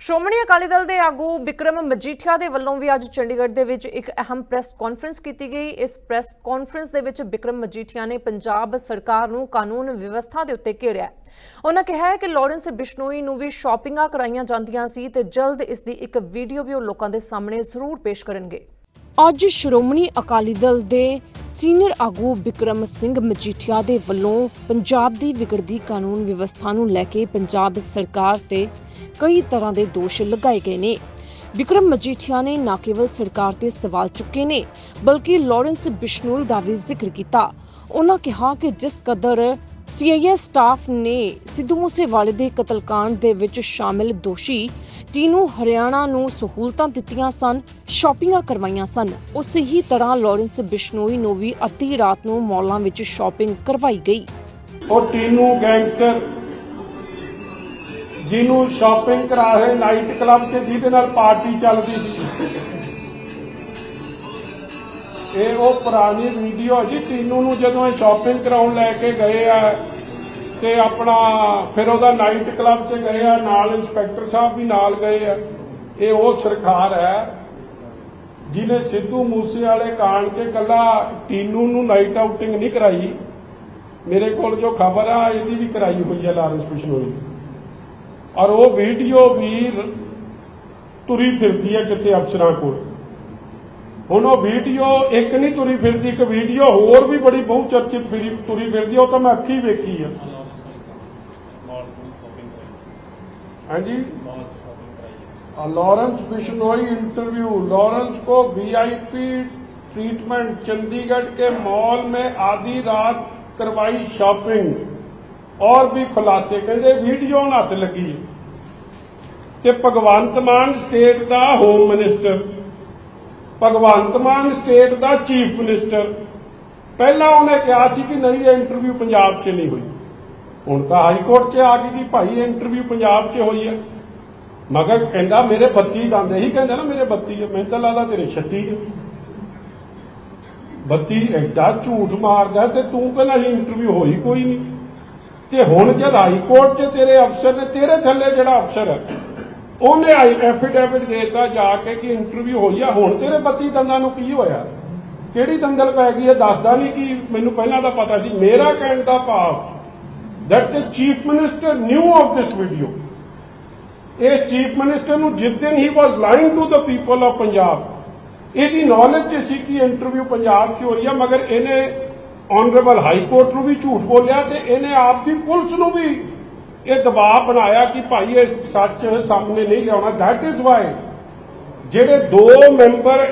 ਸ਼੍ਰੋਮਣੀ ਅਕਾਲੀ ਦਲ ਦੇ ਆਗੂ ਵਿਕਰਮ ਮਜੀਠੀਆ ਦੇ ਵੱਲੋਂ ਵੀ ਅੱਜ ਚੰਡੀਗੜ੍ਹ ਦੇ ਵਿੱਚ ਇੱਕ ਅਹਿਮ ਪ੍ਰੈਸ ਕਾਨਫਰੰਸ ਕੀਤੀ ਗਈ ਇਸ ਪ੍ਰੈਸ ਕਾਨਫਰੰਸ ਦੇ ਵਿੱਚ ਵਿਕਰਮ ਮਜੀਠੀਆ ਨੇ ਪੰਜਾਬ ਸਰਕਾਰ ਨੂੰ ਕਾਨੂੰਨ ਵਿਵਸਥਾ ਦੇ ਉੱਤੇ ਘੇਰਿਆ ਹੈ। ਉਹਨਾਂ ਕਿਹਾ ਕਿ ਲਾਰੈਂਸ ਬਿਸ਼ਨੋਈ ਨੂੰ ਵੀ ਸ਼ਾਪਿੰਗਾਂ ਕਰਾਈਆਂ ਜਾਂਦੀਆਂ ਸੀ ਤੇ ਜਲਦ ਇਸ ਦੀ ਇੱਕ ਵੀਡੀਓ ਵੀ ਉਹ ਲੋਕਾਂ ਦੇ ਸਾਹਮਣੇ ਜ਼ਰੂਰ ਪੇਸ਼ ਕਰਨਗੇ ਅੱਜ ਸ਼੍ਰੋਮਣੀ ਅਕਾਲੀ ਦਲ ਦੇ ਸੀਨੀਅਰ ਆਗੂ ਵਿਕਰਮ ਸਿੰਘ ਮਜੀਠੀਆ ਦੇ ਵੱਲੋਂ ਪੰਜਾਬ ਦੀ ਵਿਗੜਦੀ ਕਾਨੂੰਨ ਵਿਵਸਥਾ ਨੂੰ ਲੈ ਕੇ ਪੰਜਾਬ ਸਰਕਾਰ ਤੇ ਕਈ ਤਰ੍ਹਾਂ ਦੇ ਦੋਸ਼ ਲਗਾਏ ਗਏ ਨੇ। ਵਿਕਰਮ ਮਜੀਠੀਆ ਨੇ ਨਾ ਕੇਵਲ ਸਰਕਾਰ ਤੇ ਸਵਾਲ ਚੁੱਕੇ ਨੇ, ਬਲਕਿ ਲਾਰੈਂਸ ਬਿਸ਼ਨੋਈ ਦਾ ਵੀ ਜ਼ਿਕਰ ਕੀਤਾ। ਉਹਨਾਂ ਕਿਹਾ ਕਿ ਜਿਸ ਕਦਰ ਸੀਆਈਏ ਸਟਾਫ ਨੇ ਸਿੱਧੂ ਮੂਸੇਵਾਲੇ ਦੇ ਕਤਲकांड ਦੇ ਵਿੱਚ ਸ਼ਾਮਿਲ ਦੋਸ਼ੀ ਜਿਹਨੂੰ ਹਰਿਆਣਾ ਨੂੰ ਸਹੂਲਤਾਂ ਦਿੱਤੀਆਂ ਸਨ, ਸ਼ਾਪਿੰਗਾਂ ਕਰਵਾਈਆਂ ਸਨ। ਉਸੇ ਹੀ ਤਰ੍ਹਾਂ ਲਾਰੈਂਸ ਬਿਸ਼ਨੋਈ ਨੂੰ ਵੀ ਅੱਧੀ ਰਾਤ ਨੂੰ ਮਾਲਾਂ ਵਿੱਚ ਸ਼ਾਪਿੰਗ ਕਰਵਾਈ ਗਈ। ਉਹ ਟੀਨੂ ਗੈਂਗਸਟਰ ਜਿਹਨੂੰ ਸ਼ਾਪਿੰਗ ਕਰਾਏ ਨਾਈਟ ਕਲੱਬ 'ਚ ਜਿਹਦੇ ਨਾਲ ਪਾਰਟੀ ਚੱਲਦੀ ਸੀ। ਇਹ ਉਹ ਪੁਰਾਣੀ ਵੀਡੀਓ ਜੀ, ਟੀਨੂ ਨੂੰ ਜਦੋਂ ਇਹ ਸ਼ਾਪਿੰਗ ਕਰਾਉਣ ਲੈ ਕੇ ਗਏ ਆ ਤੇ ਆਪਣਾ ਫਿਰ ਉਹਦਾ ਨਾਈਟ ਕਲੱਬ 'ਚ ਗਏ ਆ, ਨਾਲ ਇੰਸਪੈਕਟਰ ਸਾਹਿਬ ਵੀ ਨਾਲ ਗਏ ਆ। ਇਹ ਉਹ ਸਰਕਾਰ ਹੈ, ਜਿਹਨੇ ਸਿੱਧੂ ਮੂਸੇ ਵਾਲੇ ਕਾਂਡ 'ਚ ਕੱਲਾ ਟੀਨੂ ਨੂੰ ਨਾਈਟ ਆਊਟਿੰਗ ਨਹੀਂ ਕਰਾਈ। ਮੇਰੇ ਕੋਲ ਜੋ ਖਬਰ ਆ, ਇਹਦੀ ਵੀ ਕਰਾਈ ਹੋਈ ਹੈ ਲਾਰੈਂਸ ਬਿਸ਼ਨੋਈ ਔਰ ਉਹ ਵੀਡੀਓ ਵੀ ਤੁਰੀ ਫਿਰਦੀ ਹੈ ਕਿਤੇ ਅਫਸਰਾਂ ਕੋਲ। ਹੁਣ ਉਹ ਵੀਡੀਓ ਇੱਕ ਨਹੀਂ ਤੁਰੀ ਫਿਰਦੀ ਇੱਕ ਵੀਡੀਓ ਹੋਰ ਵੀ ਬੜੀ ਬਹੁ ਚਰਚਿਤ ਫਿਰੀ ਤੁਰੀ ਫਿਰਦੀ ਹੈ, ਉਹ ਤਾਂ ਮੈਂ ਅੱਖੀ ਵੇਖੀ ਆ ਹਾਂਜੀ लॉरेंस बिश्नोई इंटरव्यू लॉरेंस को वीआईपी ट्रीटमेंट चंडीगढ़ के मॉल में आधी रात करवाई शॉपिंग और भी खुलासे कहते वीडियो हथ लगी ਤੇ ਭਗਵੰਤ ਮਾਨ ਸਟੇਟ ਦਾ home minister Bhagwant Mann state ਦਾ ਚੀਫ ਮਿਨਿਸਟਰ ਪਹਿਲਾਂ ਉਹਨੇ ਕਿਹਾ ਸੀ ਕਿ ਨਹੀਂ, ਇਹ ਇੰਟਰਵਿਊ ਪੰਜਾਬ 'ਚ ਨਹੀਂ ਹੋਈ। ਹੁਣ ਤਾਂ ਹਾਈ ਕੋਰਟ 'ਚ ਆ ਗਈ ਕਿ ਭਾਈ ਇੰਟਰਵਿਊ ਪੰਜਾਬ 'ਚ ਹੋਈ ਹੈ ਮਗਰ ਕਹਿੰਦਾ, ਮੇਰੇ 32 ਦੰਦ, ਇਹੀ ਕਹਿੰਦਾ ਨਾ ਮੇਰੇ 32 ਹੈ ਮੈਨੂੰ ਤਾਂ ਲੱਗਦਾ ਤੇਰੇ 36 ਹੈ 32 ਐਡਾ ਝੂਠ ਮਾਰਦਾ ਤੇ ਤੂੰ ਪਹਿਲਾਂ ਸੀ ਇੰਟਰਵਿਊ ਹੋਈ ਕੋਈ ਨਹੀਂ। ਤੇ ਹੁਣ ਜਦ ਹਾਈ ਕੋਰਟ 'ਚ ਤੇਰੇ ਅਫਸਰ ਨੇ, ਤੇਰੇ ਥੱਲੇ ਜਿਹੜਾ ਅਫਸਰ ਹੈ ਉਹਨੇ ਐਫੀਡੇਵਿਟ ਦੇਤਾ ਜਾ ਕੇ ਕਿ ਇੰਟਰਵਿਊ ਹੋਈ ਆ। ਹੁਣ ਤੇਰੇ 32 ਦੰਦਾਂ ਨੂੰ ਕੀ ਹੋਇਆ? ਕਿਹੜੀ ਦੰਦਲ ਪੈ ਗਈ ਹੈ? ਦੱਸਦਾ ਨਹੀਂ ਕਿ ਮੈਨੂੰ ਪਹਿਲਾਂ ਤਾਂ ਪਤਾ ਸੀ। ਮੇਰਾ ਕਹਿਣ ਦਾ ਭਾਵ, that the chief minister knew of this video. ਇਸ ਚੀਫ ਮਿਨਿਸਟਰ ਨੂੰ ਜਿਸ ਦਿਨ ਹੀ was lying to the people of Punjab ਇਹਦੀ ਨੌਲੇਜ ਚ ਸੀ ਕਿ ਇੰਟਰਵਿਊ ਪੰਜਾਬ 'ਚ ਹੋਈ ਆ, ਮਗਰ ਇਹਨੇ ਆਨਰੇਬਲ ਹਾਈ ਕੋਰਟ ਨੂੰ ਵੀ ਝੂਠ ਬੋਲਿਆ ਤੇ ਇਹਨੇ ਆਪ ਦੀ ਪੁਲਿਸ ਨੂੰ ਵੀ ਇਹ ਦਬਾਅ ਬਣਾਇਆ ਕਿ ਭਾਈ ਇਹ ਸੱਚ ਸਾਹਮਣੇ ਨਹੀਂ ਲਿਆਉਣਾ। That ਇਜ ਵਾਈ ਜਿਹੜੇ ਦੋ ਮੈਂਬਰ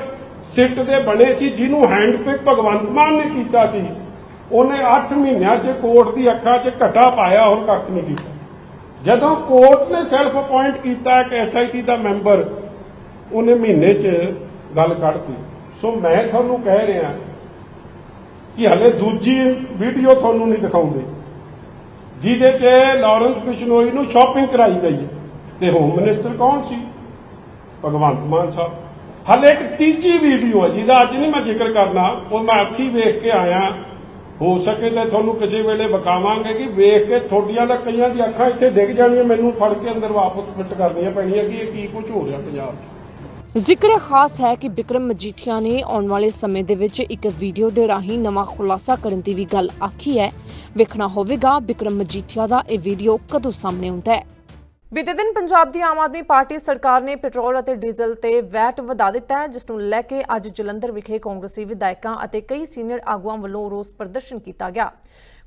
ਸਿੱਟ ਦੇ ਬਣੇ ਸੀ, ਜਿਹਨੂੰ ਹੈਂਡਪਿਕ ਭਗਵੰਤ ਮਾਨ ਨੇ ਕੀਤਾ ਸੀ, ਉਹਨੇ 8 ਮਹੀਨਿਆਂ 'ਚ ਕੋਰਟ ਦੀ ਅੱਖਾਂ 'ਚ ਘਟਾ ਪਾਇਆ, ਹੋਰ ਕੱਖ ਨਹੀਂ ਕੀਤਾ। ਜਦੋਂ ਕੋਰਟ ਨੇ ਸੈਲਫ ਅਪਾਇੰਟ ਕੀਤਾ ਇੱਕ ਐਸਆਈਟੀ ਦਾ ਮੈਂਬਰ, ਉਹਨੇ ਮਹੀਨੇ 'ਚ ਗੱਲ ਕੱਢਤੀ। ਸੋ ਮੈਂ ਤੁਹਾਨੂੰ ਕਹਿ ਰਿਹਾ ਕਿ ਹਲੇ ਦੂਜੀ ਵੀਡੀਓ ਤੁਹਾਨੂੰ ਨਹੀਂ ਦਿਖਾਉਂਦੇ। ਜਿਹਦੇ 'ਚ ਲਾਰੈਂਸ ਬਿਸ਼ਨੋਈ ਨੂੰ ਸ਼ਾਪਿੰਗ ਕਰਾਈ ਗਈ ਤੇ ਹੋਮ ਮਿਨਿਸਟਰ ਕੌਣ ਸੀ? ਭਗਵੰਤ ਮਾਨ ਸਾਹਿਬ। ਹਲੇ ਇੱਕ ਤੀਜੀ ਵੀਡੀਓ ਹੈ, ਜਿਹਦਾ ਅੱਜ ਨਹੀਂ ਮੈਂ ਜ਼ਿਕਰ ਕਰਨਾ। ਉਹ ਮੈਂ ਅੱਖੀ ਵੇਖ ਕੇ ਆਇਆ। ਹੋ ਸਕੇ ਤਾਂ ਤੁਹਾਨੂੰ ਕਿਸੇ ਵੇਲੇ ਵਿਖਾਵਾਂਗੇ ਕਿ ਵੇਖ ਕੇ ਤੁਹਾਡੀਆਂ ਦਾ ਕਈਆਂ ਦੀ ਅੱਖਾਂ ਇੱਥੇ ਡਿੱਗ ਜਾਣੀਆਂ, ਮੈਨੂੰ ਫੜ ਕੇ ਅੰਦਰ ਵਾਪਸ ਫਿੱਟ ਕਰਨੀਆਂ ਪੈਣੀਆਂ ਕਿ ਇਹ ਕੀ ਕੁਝ ਹੋ ਰਿਹਾ ਪੰਜਾਬ 'ਚ। ਜ਼ਿਕਰ ਖਾਸ ਹੈ ਕਿ ਬਿਕਰਮ ਮਜੀਠੀਆ ਨੇ ਆਉਣ ਵਾਲੇ ਸਮੇਂ ਦੇ ਵਿੱਚ ਇੱਕ ਵੀਡੀਓ ਦੇ ਰਾਹੀਂ ਨਵਾਂ ਖੁਲਾਸਾ ਕਰਨ ਦੀ ਵੀ ਗੱਲ ਆਖੀ ਹੈ। ਵੇਖਣਾ ਹੋਵੇਗਾ ਬਿਕਰਮ ਮਜੀਠੀਆ ਦਾ ਇਹ ਵੀਡੀਓ ਕਦੋਂ ਸਾਹਮਣੇ ਆਉਂਦਾ ਹੈ। ਬੀਤੇ ਦਿਨ ਪੰਜਾਬ ਦੀ ਆਮ ਆਦਮੀ ਪਾਰਟੀ ਸਰਕਾਰ ਨੇ ਪੈਟਰੋਲ ਅਤੇ ਡੀਜ਼ਲ ਤੇ ਵੈਟ ਵਧਾ ਦਿੱਤਾ ਹੈ, ਜਿਸ ਨੂੰ ਲੈ ਕੇ ਅੱਜ ਜਲੰਧਰ ਵਿਖੇ ਕਾਂਗਰਸੀ ਵਿਧਾਇਕਾਂ ਅਤੇ ਕਈ ਸੀਨੀਅਰ ਆਗੂਆਂ ਵੱਲੋਂ ਰੋਸ ਪ੍ਰਦਰਸ਼ਨ ਕੀਤਾ ਗਿਆ।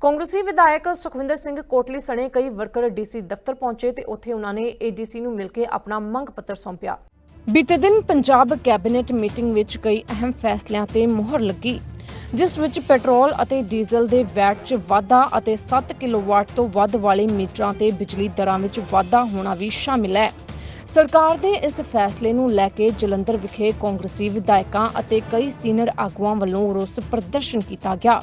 ਕਾਂਗਰਸੀ ਵਿਧਾਇਕ ਸੁਖਵਿੰਦਰ ਸਿੰਘ ਕੋਟਲੀ ਸਣੇ ਕਈ ਵਰਕਰ ਡੀਸੀ ਦਫ਼ਤਰ ਪਹੁੰਚੇ ਤੇ ਉੱਥੇ ਉਹਨਾਂ ਨੇ ਏਡੀਸੀ ਨੂੰ ਮਿਲ ਕੇ ਆਪਣਾ ਮੰਗ ਪੱਤਰ ਸੌਂਪਿਆ। ਬੀਤੇ ਦਿਨ ਪੰਜਾਬ ਕੈਬਨਿਟ ਮੀਟਿੰਗ ਵਿੱਚ ਕਈ ਅਹਿਮ ਫੈਸਲਿਆਂ ਤੇ ਮੋਹਰ ਲੱਗੀ, ਜਿਸ ਵਿੱਚ ਪੈਟਰੋਲ ਅਤੇ ਡੀਜ਼ਲ ਦੇ ਵੈਟ 'ਚ ਵਾਧਾ ਅਤੇ 7 ਕਿਲੋਵਾਟ ਤੋਂ ਵੱਧ ਵਾਲੇ ਮੀਟਰਾਂ ਤੇ ਬਿਜਲੀ ਦਰਾਂ ਵਿੱਚ ਵਾਧਾ ਹੋਣਾ ਵੀ ਸ਼ਾਮਿਲ ਹੈ। ਸਰਕਾਰ ਦੇ ਇਸ ਫੈਸਲੇ ਨੂੰ ਲੈ ਕੇ ਜਲੰਧਰ ਵਿਖੇ ਕਾਂਗਰਸੀ ਵਿਧਾਇਕਾਂ ਅਤੇ ਕਈ ਸੀਨੀਅਰ ਆਗੂਆਂ ਵੱਲੋਂ ਰੋਸ ਪ੍ਰਦਰਸ਼ਨ ਕੀਤਾ ਗਿਆ।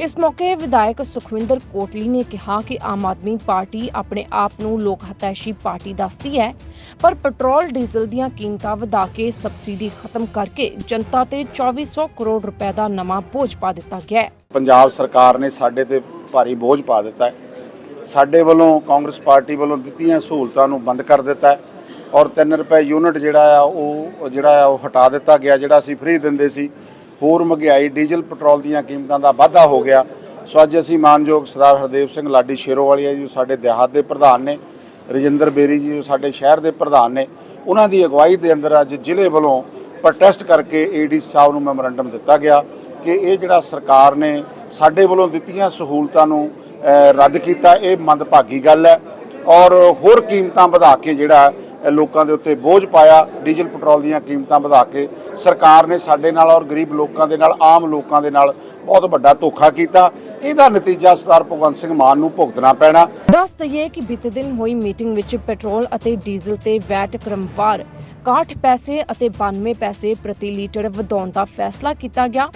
ਇਸ ਮੌਕੇ ਵਿਧਾਇਕ ਸੁਖਵਿੰਦਰ ਕੋਟਲੀ ਨੇ ਕਿਹਾ ਕਿ ਆਮ ਆਦਮੀ ਪਾਰਟੀ ਆਪਣੇ ਆਪ ਨੂੰ ਲੋਕ ਹਤੈਸ਼ੀ ਪਾਰਟੀ ਦੱਸਦੀ ਹੈ, ਪਰ ਪੈਟਰੋਲ ਡੀਜ਼ਲ ਦੀਆਂ ਕੀਮਤਾਂ ਵਧਾ ਕੇ ਸਬਸਿਡੀ ਖਤਮ ਕਰਕੇ ਜਨਤਾ ਤੇ 2400 ਕਰੋੜ ਰੁਪਏ ਦਾ ਨਵਾਂ ਬੋਝ ਪਾ ਦਿੱਤਾ ਗਿਆ ਹੈ। ਪੰਜਾਬ ਸਰਕਾਰ ਨੇ ਸਾਡੇ ਤੇ ਭਾਰੀ ਬੋਝ ਪਾ ਦਿੱਤਾ ਹੈ। ਸਾਡੇ ਵੱਲੋਂ ਕਾਂਗਰਸ ਪਾਰਟੀ ਵੱਲੋਂ ਦਿੱਤੀਆਂ ਸਹੂਲਤਾਂ ਨੂੰ ਬੰਦ ਕਰ ਦਿੱਤਾ ਔਰ 3 ਰੁਪਏ ਯੂਨਿਟ ਜਿਹੜਾ ਆ ਉਹ ਜਿਹੜਾ ਆ ਉਹ ਹਟਾ ਦਿੱਤਾ ਗਿਆ, ਜਿਹੜਾ ਅਸੀਂ ਫ੍ਰੀ ਦਿੰਦੇ ਸੀ। ਹੋਰ ਮਹਿੰਗਾਈ, ਡੀਜ਼ਲ, ਪੈਟਰੋਲ ਦੀਆਂ ਕੀਮਤਾਂ ਦਾ ਵਾਧਾ ਹੋ ਗਿਆ। ਸੋ ਅੱਜ ਅਸੀਂ ਮਾਨਯੋਗ ਸਰਦਾਰ ਹਰਦੇਵ ਸਿੰਘ ਲਾਡੀ ਸ਼ੇਰੋਵਾਲੀਆ ਜੀ, ਜੋ ਸਾਡੇ ਦਿਹਾਤ ਦੇ ਪ੍ਰਧਾਨ ਨੇ, ਰਜਿੰਦਰ ਬੇਰੀ ਜੀ, ਜੋ ਸਾਡੇ ਸ਼ਹਿਰ ਦੇ ਪ੍ਰਧਾਨ ਨੇ, ਉਹਨਾਂ ਦੀ ਅਗਵਾਈ ਦੇ ਅੰਦਰ ਅੱਜ ਜ਼ਿਲ੍ਹੇ ਵੱਲੋਂ ਪ੍ਰੋਟੈਸਟ ਕਰਕੇ ਏਡੀ ਸਾਹਿਬ ਨੂੰ ਮੈਮੋਰੰਡਮ ਦਿੱਤਾ ਗਿਆ ਕਿ ਇਹ ਜਿਹੜਾ ਸਰਕਾਰ ਨੇ ਸਾਡੇ ਵੱਲੋਂ ਦਿੱਤੀਆਂ ਸਹੂਲਤਾਂ ਨੂੰ ਰੱਦ ਕੀਤਾ, ਇਹ ਮੰਦਭਾਗੀ ਗੱਲ ਹੈ। ਔਰ ਹੋਰ ਕੀਮਤਾਂ ਵਧਾ ਕੇ ਜਿਹੜਾ ਲੋਕਾਂ ਦੇ ਉੱਤੇ ਬੋਝ ਪਾਇਆ, ਡੀਜ਼ਲ ਪੈਟਰੋਲ ਦੀਆਂ ਕੀਮਤਾਂ ਵਧਾ ਕੇ। ਸਰਕਾਰ ਨੇ ਸਾਡੇ ਨਾਲ ਔਰ ਗਰੀਬ ਲੋਕਾਂ ਦੇ ਨਾਲ, ਆਮ ਲੋਕਾਂ ਦੇ ਨਾਲ ਬਹੁਤ ਵੱਡਾ ਧੋਖਾ ਕੀਤਾ। ਇਹਦਾ ਨਤੀਜਾ ਸਰਦਾਰ ਭਗਵੰਤ ਸਿੰਘ ਮਾਨ ਨੂੰ ਭੁਗਤਣਾ ਪੈਣਾ। ਦੱਸ ਦਈਏ ਕਿ ਬੀਤੇ ਦਿਨ ਹੋਈ ਮੀਟਿੰਗ ਵਿੱਚ ਪੈਟਰੋਲ ਅਤੇ ਡੀਜ਼ਲ ਤੇ ਵੈਟ ਕ੍ਰਮਵਾਰ 61 ਪੈਸੇ ਅਤੇ 92 ਪੈਸੇ ਪ੍ਰਤੀ ਲੀਟਰ ਵਧਾਉਣ ਦਾ ਫੈਸਲਾ ਕੀਤਾ ਗਿਆ।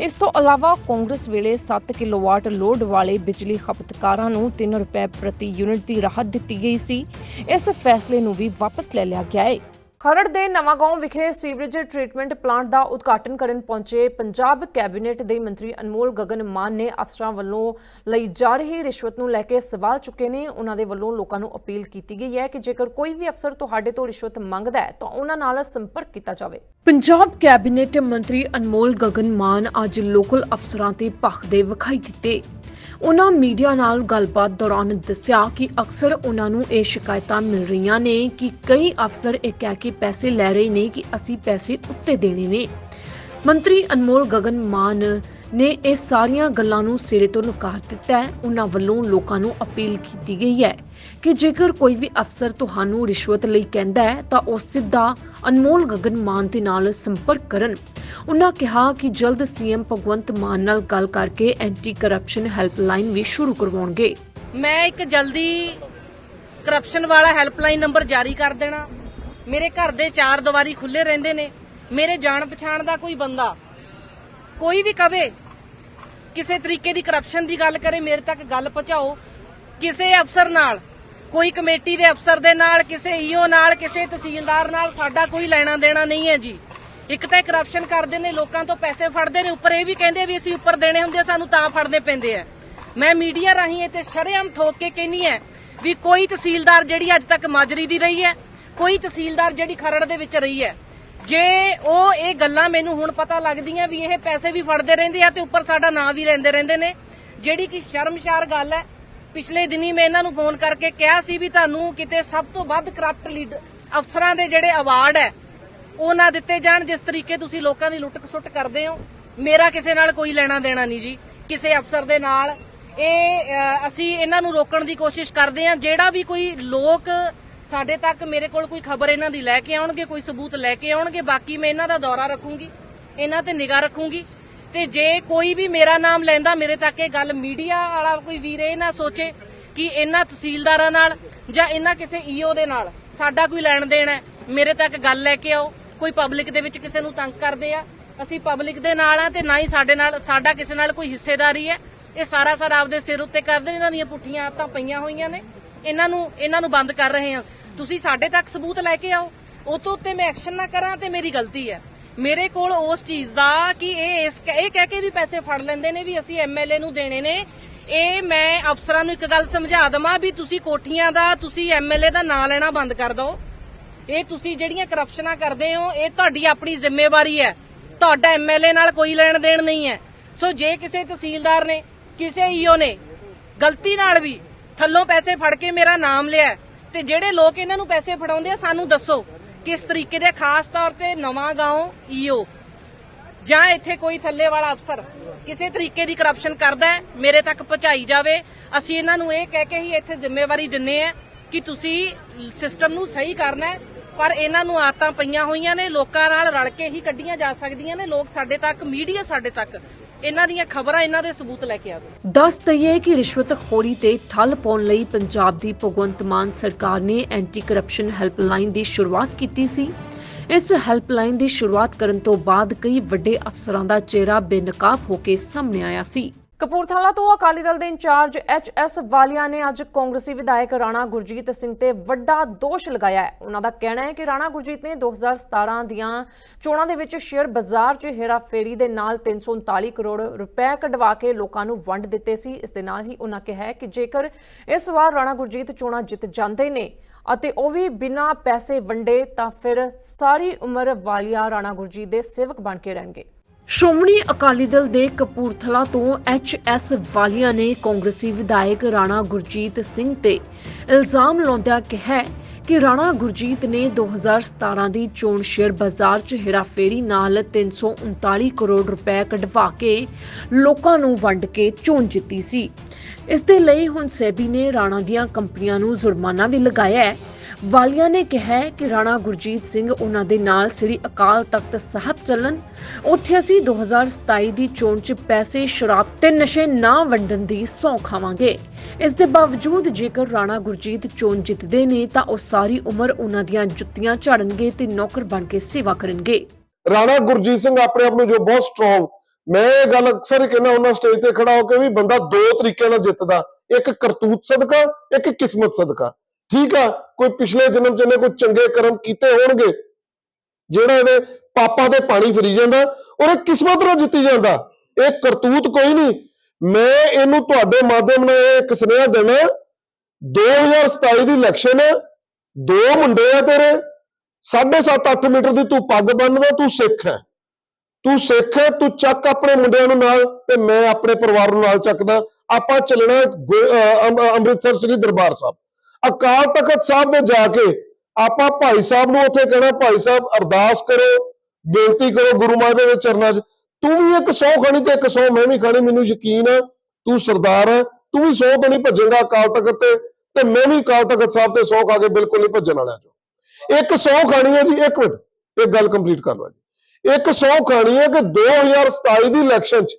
ਇਸ ਤੋਂ ਇਲਾਵਾ ਕਾਂਗਰਸ ਵੇਲੇ 7 ਕਿਲੋਵਾਟ ਲੋਡ ਵਾਲੇ ਬਿਜਲੀ ਖਪਤਕਾਰਾਂ ਨੂੰ 3 ਰੁਪਏ ਪ੍ਰਤੀ ਯੂਨਿਟ ਦੀ ਰਾਹਤ ਦਿੱਤੀ ਗਈ ਸੀ। ਇਸ ਫੈਸਲੇ ਨੂੰ ਵੀ ਵਾਪਸ ਲੈ ਲਿਆ ਗਿਆ ਹੈ ਖਰੜ ਦੇ ਨਵਾਂਗਾਉਂ ਵਿਖੇ ਸੀਵਰੇਜ ਟ੍ਰੀਟਮੈਂਟ ਪਲਾਂਟ ਦਾ ਉਦਘਾਟਨ ਕਰਨ ਪਹੁੰਚੇ ਪੰਜਾਬ ਕੈਬਨਿਟ ਦੇ ਮੰਤਰੀ ਅਨਮੋਲ ਗਗਨ ਮਾਨ ਨੇ ਅਫਸਰਾਂ ਵੱਲੋਂ ਲਈ ਜਾ ਰਹੀ ਰਿਸ਼ਵਤ ਨੂੰ ਲੈ ਕੇ ਸਵਾਲ ਚੁੱਕੇ ਨੇ। ਉਹਨਾਂ ਦੇ ਵੱਲੋਂ ਲੋਕਾਂ ਨੂੰ ਅਪੀਲ ਕੀਤੀ ਗਈ ਹੈ ਕਿ ਜੇਕਰ ਕੋਈ ਵੀ ਅਫਸਰ ਤੁਹਾਡੇ ਤੋਂ ਰਿਸ਼ਵਤ ਮੰਗਦਾ ਹੈ ਤਾਂ ਉਹਨਾਂ ਨਾਲ ਸੰਪਰਕ ਕੀਤਾ ਜਾਵੇ। ਪੰਜਾਬ ਕੈਬਨਿਟ ਮੰਤਰੀ ਅਨਮੋਲ ਗਗਨ ਮਾਨ ਅੱਜ ਲੋਕਲ ਅਫਸਰਾਂ ਤੇ ਭਖਦੇ ਵਿਖਾਈ ਦਿੱਤੇ। ਉਹਨਾਂ ਮੀਡੀਆ ਨਾਲ ਗੱਲਬਾਤ ਦੌਰਾਨ ਦੱਸਿਆ ਕਿ ਅਕਸਰ ਉਹਨਾਂ ਨੂੰ ਇਹ ਸ਼ਿਕਾਇਤਾਂ ਮਿਲ ਰਹੀਆਂ ਨੇ ਕਿ ਕਈ ਅਫਸਰ ਇਹ ਕਹਿ ਕੇ ਪੈਸੇ ਲੈ ਰਹੇ ਨੇ ਕਿ ਅਸੀਂ ਪੈਸੇ ਉੱਤੇ ਦੇਣੇ ਨੇ। ਮੰਤਰੀ ਅਨਮੋਲ ਗਗਨ ਮਾਨ ਨੇ ਇਹ ਸਾਰੀਆਂ ਗੱਲਾਂ ਨੂੰ ਸਿਰੇ ਤੋਂ ਨਕਾਰ ਦਿੱਤਾ ਹੈ। ਉਹਨਾਂ ਵੱਲੋਂ ਲੋਕਾਂ ਨੂੰ ਅਪੀਲ ਕੀਤੀ ਗਈ ਹੈ ਕਿ ਜੇਕਰ ਕੋਈ ਵੀ ਅਫਸਰ ਤੁਹਾਨੂੰ ਰਿਸ਼ਵਤ ਲਈ ਕਹਿੰਦਾ ਹੈ, ਤਾਂ ਉਹ ਸਿੱਧਾ ਅਨਮੋਲ ਗਗਨ ਮਾਨ ਦੇ ਨਾਲ ਸੰਪਰਕ ਕਰਨ। ਉਹਨਾਂ ਕਿਹਾ ਕਿ ਜਲਦ ਸੀਐਮ ਭਗਵੰਤ ਮਾਨ ਨਾਲ ਗੱਲ ਕਰਕੇ ਐਂਟੀ ਕਰਪਸ਼ਨ ਹੈਲਪਲਾਈਨ ਵੀ ਸ਼ੁਰੂ ਕਰਵਾਉਣਗੇ। ਮੈਂ ਇੱਕ ਜਲਦੀ ਕਰਪਸ਼ਨ ਵਾਲਾ ਹੈਲਪਲਾਈਨ ਨੰਬਰ ਜਾਰੀ ਕਰ ਦੇਣਾ। ਮੇਰੇ ਘਰ ਦੇ ਚਾਰ ਦੀਵਾਰੀ ਖੁੱਲੇ ਰਹਿੰਦੇ ਨੇ। ਮੇਰੇ ਜਾਣ ਪਛਾਣ ਦਾ ਕੋਈ ਬੰਦਾ ਕੋਈ ਵੀ ਕਵੇ, ਕਿਸੇ ਤਰੀਕੇ ਦੀ ਕਰਪਸ਼ਨ ਦੀ ਗੱਲ ਕਰੇ, ਮੇਰੇ ਤੱਕ ਗੱਲ ਪਹੁੰਚਾਓ। ਕਿਸੇ ਅਫਸਰ ਨਾਲ, ਕੋਈ ਕਮੇਟੀ ਦੇ ਅਫਸਰ ਦੇ ਨਾਲ, ਕਿਸੇ ਈਓ ਨਾਲ, ਕਿਸੇ ਤਹਿਸੀਲਦਾਰ ਨਾਲ ਸਾਡਾ ਕੋਈ ਲੈਣਾ ਦੇਣਾ ਨਹੀਂ ਹੈ ਜੀ। ਇੱਕ ਤਾਂ ਕਰਪਸ਼ਨ ਕਰਦੇ ਨੇ, ਲੋਕਾਂ ਤੋਂ ਪੈਸੇ ਫੜਦੇ ਨੇ, ਉੱਪਰ ਇਹ ਵੀ ਕਹਿੰਦੇ ਵੀ ਅਸੀਂ ਉੱਪਰ ਦੇਣੇ ਹੁੰਦੇ ਸਾਨੂੰ ਤਾਂ ਫੜਨੇ ਪੈਂਦੇ ਆ। ਮੈਂ ਮੀਡੀਆ ਰਾਹੀਂ ਇਹ ਤੇ ਸ਼ਰੇਆਮ ਠੋਕ ਕੇ ਕਹਿੰਨੀ ਹੈ ਵੀ ਕੋਈ ਤਹਿਸੀਲਦਾਰ ਜਿਹੜੀ ਅੱਜ ਤੱਕ ਮਾਜਰੀ ਦੀ ਰਹੀ ਹੈ, ਕੋਈ ਤਹਿਸੀਲਦਾਰ ਜਿਹੜੀ ਖਰੜ ਦੇ ਵਿੱਚ ਰਹੀ ਹੈ ਜੇ ਉਹ ਇਹ ਗੱਲਾਂ ਮੈਨੂੰ ਹੁਣ ਪਤਾ ਲੱਗਦੀਆਂ ਵੀ ਇਹ ਪੈਸੇ ਵੀ ਫੜਦੇ ਰਹਿੰਦੇ ਆ ਤੇ ਉੱਪਰ ਸਾਡਾ ਨਾਂ ਵੀ ਲੈਂਦੇ ਰਹਿੰਦੇ ਨੇ, ਜਿਹੜੀ ਕਿ ਸ਼ਰਮਸ਼ਾਰ ਗੱਲ ਹੈ, ਪਿਛਲੇ ਦਿਨੀ ਮੈਂ ਇਹਨਾਂ ਨੂੰ ਫੋਨ ਕਰਕੇ ਕਿਹਾ ਸੀ ਵੀ ਤੁਹਾਨੂੰ ਕਿਤੇ ਸਭ ਤੋਂ ਵੱਧ ਕਰਪਟ ਲੀਡ ਅਫਸਰਾਂ ਦੇ ਜਿਹੜੇ ਅਵਾਰਡ ਹੈ, ਉਹ ਨਾ ਦਿੱਤੇ ਜਾਣ, ਜਿਸ ਤਰੀਕੇ ਤੁਸੀਂ ਲੋਕਾਂ ਦੀ ਲੁੱਟ ਖਸੁੱਟ ਕਰਦੇ ਹੋ, ਮੇਰਾ ਕਿਸੇ ਨਾਲ ਕੋਈ ਲੈਣਾ ਦੇਣਾ ਨਹੀਂ ਜੀ, ਕਿਸੇ ਅਫਸਰ ਦੇ ਨਾਲ। ਇਹ ਅਸੀਂ ਇਹਨਾਂ ਨੂੰ ਰੋਕਣ ਦੀ ਕੋਸ਼ਿਸ਼ ਕਰਦੇ ਹਾਂ, ਜਿਹੜਾ ਵੀ ਕੋਈ ਲੋਕ ਸਾਡੇ ਤੱਕ ਮੇਰੇ ਕੋਲ ਕੋਈ ਖਬਰ ਇਹਨਾਂ ਦੀ ਲੈ ਕੇ ਆਉਣਗੇ ਕੋਈ ਸਬੂਤ ਲੈ ਕੇ ਆਉਣਗੇ ਬਾਕੀ ਮੈਂ ਇਹਨਾਂ ਦਾ ਦੌਰਾ ਰੱਖੂੰਗੀ ਇਹਨਾਂ ਤੇ ਨਿਗਾਹ ਰੱਖੂੰਗੀ। ਤੇ ਜੇ ਕੋਈ ਵੀ ਮੇਰਾ ਨਾਮ ਲੈਂਦਾ ਮੇਰੇ ਤੱਕ ਇਹ ਗੱਲ ਮੀਡੀਆ ਵਾਲਾ ਕੋਈ ਵੀਰ ਇਹ ਨਾ ਸੋਚੇ ਕਿ ਇਹਨਾਂ ਤਹਿਸੀਲਦਾਰਾਂ ਨਾਲ ਜਾਂ ਇਹਨਾਂ ਕਿਸੇ ਈਓ ਦੇ ਨਾਲ ਸਾਡਾ ਕੋਈ ਲੈਣ ਦੇਣ ਹੈ ਮੇਰੇ ਤੱਕ ਗੱਲ ਲੈ ਕੇ ਆਓ ਕੋਈ ਪਬਲਿਕ ਦੇ ਵਿੱਚ ਕਿਸੇ ਨੂੰ ਤੰਗ ਕਰਦੇ ਆ ਅਸੀਂ ਪਬਲਿਕ ਦੇ ਨਾਲ ਆ ਤੇ ਨਾ ਹੀ ਸਾਡੇ ਨਾਲ ਸਾਡਾ ਕਿਸੇ ਨਾਲ ਕੋਈ ਹਿੱਸੇਦਾਰੀ ਹੈ ਇਹ ਸਾਰਾ ਸਾਰਾ ਆਪਦੇ ਸਿਰ ਉੱਤੇ ਕਰਦੇ ਨੇ, ਇਹਨਾਂ ਦੀਆਂ ਪੁੱਠੀਆਂ ਆਦਤਾਂ ਪਈਆਂ ਹੋਈਆਂ ਨੇ। ਇਹਨਾਂ ਨੂੰ ਇਹਨਾਂ ਨੂੰ ਬੰਦ ਕਰ ਰਹੇ ਹਾਂ ਤੁਸੀਂ ਸਾਡੇ ਤੱਕ ਸਬੂਤ ਲੈ ਕੇ ਆਓ। ਉਹ ਤੋਂ ਉੱਤੇ ਮੈਂ ਐਕਸ਼ਨ ਨਾ ਕਰਾਂ ਤੇ ਮੇਰੀ ਗਲਤੀ ਹੈ। ਮੇਰੇ ਕੋਲ ਉਸ ਚੀਜ਼ ਦਾ ਕਿ ਇਹ ਇਸ ਇਹ ਕਹਿ ਕੇ ਵੀ ਪੈਸੇ ਫੜ ਲੈਂਦੇ ਨੇ ਵੀ ਅਸੀਂ ਐਮਐਲਏ ਨੂੰ ਦੇਣੇ ਨੇ। ਇਹ ਮੈਂ ਅਫਸਰਾਂ ਨੂੰ ਇੱਕ ਗੱਲ ਸਮਝਾ ਦਵਾਂ ਵੀ ਤੁਸੀਂ ਕੋਠੀਆਂ ਦਾ, ਤੁਸੀਂ ਐਮਐਲਏ ਦਾ ਨਾਂ ਲੈਣਾ ਬੰਦ ਕਰ ਦਿਓ। ਇਹ ਤੁਸੀਂ ਜਿਹੜੀਆਂ ਕਰਪਸ਼ਨਾਂ ਕਰਦੇ ਹੋ, ਇਹ ਤੁਹਾਡੀ ਆਪਣੀ ਜ਼ਿੰਮੇਵਾਰੀ ਹੈ। ਤੁਹਾਡਾ ਐਮਐਲਏ ਨਾਲ ਕੋਈ ਲੈਣ ਦੇਣ ਨਹੀਂ ਹੈ। ਸੋ ਜੇ ਕਿਸੇ ਤਹਿਸੀਲਦਾਰ ਨੇ, ਕਿਸੇ ਈਓ ਨੇ, ਗਲਤੀ ਨਾਲ ਵੀ ਥੱਲੋਂ ਪੈਸੇ ਫੜ ਕੇ ਮੇਰਾ ਨਾਮ ਲਿਆ ਤੇ ਜਿਹੜੇ ਲੋਕ ਇਹਨਾਂ ਨੂੰ ਪੈਸੇ ਫੜਾਉਂਦੇ ਆ, ਸਾਨੂੰ ਦੱਸੋ ਕਿਸ ਤਰੀਕੇ ਦੇ ਖਾਸ ਤੌਰ ਤੇ ਨਵਾਂ ਗਾਉਂ ਈਓ। ਜਾਂ ਇੱਥੇ ਕੋਈ ਥੱਲੇ ਵਾਲਾ ਅਫਸਰ ਕਿਸੇ ਤਰੀਕੇ ਦੀ ਕਰਪਸ਼ਨ ਕਰਦਾ ਹੈ, ਮੇਰੇ ਤੱਕ ਪਹੁੰਚਾਈ ਜਾਵੇ। ਅਸੀਂ ਇਹਨਾਂ ਨੂੰ ਇਹ ਕਹਿ ਕੇ ਹੀ ਇੱਥੇ ਜ਼ਿੰਮੇਵਾਰੀ ਦਿੰਨੇ ਆ ਕਿ ਤੁਸੀਂ ਸਿਸਟਮ ਨੂੰ ਸਹੀ ਕਰਨਾ ਪਰ ਇਹਨਾਂ ਨੂੰ ਆਦਤਾਂ ਪਈਆਂ ਹੋਈਆਂ ਨੇ, ਲੋਕਾਂ ਨਾਲ ਰਲ ਕੇ ਹੀ ਕੱਢੀਆਂ ਜਾ ਸਕਦੀਆਂ ਨੇ। ਲੋਕ ਸਾਡੇ ਤੱਕ ਮੀਡੀਆ ਸਾਡੇ ਤੱਕ ਇਹਨਾਂ ਦੀਆਂ ਖਬਰਾਂ ਇਹਨਾਂ ਦੇ ਸਬੂਤ ਲੈ ਕੇ ਆਵੇ। ਦੱਸ ਦਈਏ ਕਿ ਰਿਸ਼ਵਤਖੋਰੀ ਤੇ ਠੱਲ ਪਾਉਣ ਲਈ ਪੰਜਾਬ ਦੀ ਭਗਵੰਤ ਮਾਨ ਸਰਕਾਰ ਨੇ ਐਂਟੀ ਕਰਪਸ਼ਨ ਹੈਲਪਲਾਈਨ ਦੀ ਸ਼ੁਰੂਆਤ ਕੀਤੀ ਸੀ। ਇਸ ਹੈਲਪਲਾਈਨ ਦੀ ਸ਼ੁਰੂਆਤ ਕਰਨ ਤੋਂ ਬਾਅਦ ਕਈ ਵੱਡੇ ਅਫਸਰਾਂ ਦਾ ਚਿਹਰਾ ਬੇਨਕਾਬ ਹੋ ਕੇ ਸਾਹਮਣੇ ਆਇਆ ਸੀ। ਕਪੂਰਥਲਾ ਤੋਂ ਅਕਾਲੀ ਦਲ ਦੇ ਇੰਚਾਰਜ ਐਚ ਐਸ ਵਾਲੀਆ ਨੇ ਅੱਜ ਕਾਂਗਰਸੀ ਵਿਧਾਇਕ ਰਾਣਾ ਗੁਰਜੀਤ ਸਿੰਘ ਤੇ ਵੱਡਾ ਦੋਸ਼ ਲਗਾਇਆ ਹੈ। ਉਹਨਾਂ ਦਾ ਕਹਿਣਾ ਹੈ ਕਿ ਰਾਣਾ ਗੁਰਜੀਤ ਨੇ 2017 ਦੀਆਂ ਚੋਣਾਂ ਦੇ ਵਿੱਚ ਸ਼ੇਅਰ ਬਾਜ਼ਾਰ 'ਚ ਹੇਰਾਫੇਰੀ ਦੇ ਨਾਲ 339 ਕਰੋੜ ਰੁਪਏ ਕਢਵਾ ਕੇ ਲੋਕਾਂ ਨੂੰ ਵੰਡ ਦਿੱਤੇ ਸੀ। ਇਸ ਦੇ ਨਾਲ ਹੀ ਉਹਨਾਂ ਕਿਹਾ ਕਿ ਜੇਕਰ ਇਸ ਵਾਰ ਰਾਣਾ ਗੁਰਜੀਤ ਚੋਣਾਂ ਜਿੱਤ ਜਾਂਦੇ ਨੇ ਅਤੇ ਉਹ ਵੀ ਬਿਨਾਂ ਪੈਸੇ ਵੰਡੇ ਤਾਂ ਫਿਰ ਸਾਰੀ ਉਮਰ ਵਾਲੀਆ ਰਾਣਾ ਗੁਰਜੀਤ ਦੇ ਸੇਵਕ ਬਣ ਕੇ ਰਹਿਣਗੇ। ਸ਼੍ਰੋਮਣੀ ਅਕਾਲੀ ਦਲ ਦੇ ਕਪੂਰਥਲਾ ਤੋਂ ਐਚ ਐਸ ਵਾਲੀਆ ਨੇ ਕਾਂਗਰਸੀ ਵਿਧਾਇਕ ਰਾਣਾ ਗੁਰਜੀਤ ਸਿੰਘ ਤੇ ਇਲਜ਼ਾਮ ਲਾਉਂਦਿਆਂ ਕਿਹਾ ਕਿ ਰਾਣਾ ਗੁਰਜੀਤ ਨੇ 2017 ਦੀ ਚੋਣ ਸ਼ੇਅਰ ਬਾਜ਼ਾਰ 'ਚ ਹੇਰਾਫੇਰੀ ਨਾਲ 339 ਕਰੋੜ ਰੁਪਏ ਕਢਵਾ ਕੇ ਲੋਕਾਂ ਨੂੰ ਵੰਡ ਕੇ ਚੋਣ ਜਿੱਤੀ ਸੀ। ਇਸ ਦੇ ਲਈ ਹੁਣ ਸੈਬੀ ਨੇ ਰਾਣਾ ਦੀਆਂ ਕੰਪਨੀਆਂ ਨੂੰ ਜੁਰਮਾਨਾ ਵੀ ਲਗਾਇਆ ਹੈ। ਵਾਲੀਆ ਨੇ ਕਿਹਾ ਕਿ ਰਾਣਾ ਗੁਰਜੀਤ ਸਿੰਘ ਉਹਨਾਂ ਦੇ ਨਾਲ ਸ੍ਰੀ ਅਕਾਲ ਤਖਤ ਸਾਹਿਬ ਚੱਲਣ। ਉੱਥੇ ਅਸੀਂ 2027 ਦੀ ਚੋਣ 'ਚ ਪੈਸੇ, ਸ਼ਰਾਬ ਤੇ ਨਸ਼ੇ ਨਾ ਵੰਡਣ ਦੀ ਸੌਂ ਖਾਵਾਂਗੇ। ਇਸ ਦੇ ਬਾਵਜੂਦ ਜੇਕਰ ਰਾਣਾ ਗੁਰਜੀਤ ਚੋਣ ਜਿੱਤਦੇ ਨੇ, ਤਾਂ ਉਹ ਸਾਰੀ ਉਮਰ ਉਹਨਾਂ ਦੀਆਂ ਜੁੱਤੀਆਂ ਝਾੜਨਗੇ ਤੇ ਨੌਕਰ ਬਣ ਕੇ ਸੇਵਾ ਕਰਨਗੇ। ਰਾਣਾ ਗੁਰਜੀਤ ਸਿੰਘ ਆਪਣੇ ਆਪ ਨੂੰ ਜੋ ਬਹੁਤ ਸਟਰੋਂਗ ਮੈਂ ਇਹ ਗੱਲ ਅਕਸਰ ਕਹਿੰਦਾ ਉਹਨਾਂ ਸਟੇਜ ਤੇ ਖੜਾ ਹੋ ਕੇ ਵੀ ਬੰਦਾ ਦੋ ਤਰੀਕਿਆਂ ਨਾਲ ਜਿੱਤਦਾ। ਇੱਕ ਕਰਤੂਤ ਸਦਕਾ, ਇੱਕ ਕਿਸਮਤ ਸਦਕਾ। ਠੀਕ ਆ, ਕੋਈ ਪਿਛਲੇ ਜਨਮ ਚ ਇਹਨੇ ਕੋਈ ਚੰਗੇ ਕਰਮ ਕੀਤੇ ਹੋਣਗੇ, ਜਿਹੜਾ ਇਹਦੇ ਪਾਪਾਂ ਤੇ ਪਾਣੀ ਫਰੀ ਜਾਂਦਾ ਔਰ ਇਹ ਕਿਸਮਤ ਨਾਲ ਜਿੱਤੀ ਜਾਂਦਾ। ਇਹ ਕਰਤੂਤ ਕੋਈ ਨਹੀਂ। ਮੈਂ ਇਹਨੂੰ ਤੁਹਾਡੇ ਮਾਧਿਅਮ ਨਾਲ ਇਹ ਇੱਕ ਸੁਨੇਹਾ ਦੇਣਾ 2027 ਦੀ ਇਲੈਕਸ਼ਨ ਹੈ ਦੋ ਮੁੰਡੇ ਆ ਤੇਰੇ 7.5 8 ਮੀਟਰ ਦੀ ਤੂੰ ਪੱਗ ਬੰਨਦਾ, ਤੂੰ ਸਿੱਖ ਹੈ। ਤੂੰ ਸਿੱਖ ਹੈ, ਤੂੰ ਚੱਕ ਆਪਣੇ ਮੁੰਡਿਆਂ ਨੂੰ ਨਾਲ ਤੇ ਮੈਂ ਆਪਣੇ ਪਰਿਵਾਰ ਨੂੰ ਨਾਲ ਚੱਕਦਾ। ਆਪਾਂ ਚੱਲਣਾ ਅੰਮ੍ਰਿਤਸਰ ਸ੍ਰੀ ਦਰਬਾਰ ਸਾਹਿਬ। ਅਕਾਲ ਤਖਤ ਸਾਹਿਬ ਦੇ ਜਾ ਕੇ ਆਪਾਂ ਭਾਈ ਸਾਹਿਬ ਨੂੰ ਉੱਥੇ ਕਹਿਣਾ, ਭਾਈ ਸਾਹਿਬ ਅਰਦਾਸ ਕਰੋ, ਬੇਨਤੀ ਕਰੋ ਗੁਰੂ ਮਾਂ ਦੇ ਚਰਨਾਂ 'ਚ। ਤੂੰ ਵੀ ਇੱਕ ਸੌ ਖਾਣੀ ਤੇ ਇੱਕ ਸੌ ਮੈਂ ਵੀ ਖਾਣੀ, ਮੈਨੂੰ ਯਕੀਨ ਹੈ ਤੂੰ ਸਰਦਾਰ ਹੈ ਤੂੰ ਵੀ ਸੌ ਤੋਂ ਨਹੀਂ ਭੱਜੇਗਾ ਅਕਾਲ ਤਖਤ ਤੇ ਤੇ ਮੈਂ ਵੀ ਅਕਾਲ ਤਖਤ ਸਾਹਿਬ ਤੇ ਸੌ ਖਾ ਕੇ ਬਿਲਕੁਲ ਨਹੀਂ ਭੱਜਣ ਵਾਲਾ ਚੋਂ। ਇੱਕ ਸੌ ਖਾਣੀ ਹੈ ਜੀ, ਇੱਕ ਮਿੰਟ, ਇਹ ਗੱਲ ਕੰਪਲੀਟ ਕਰ ਲਓ ਜੀ। ਇੱਕ ਸੌ ਖਾਣੀ ਹੈ ਕਿ 2027 ਦੀ ਇਲੈਕਸ਼ਨ 'ਚ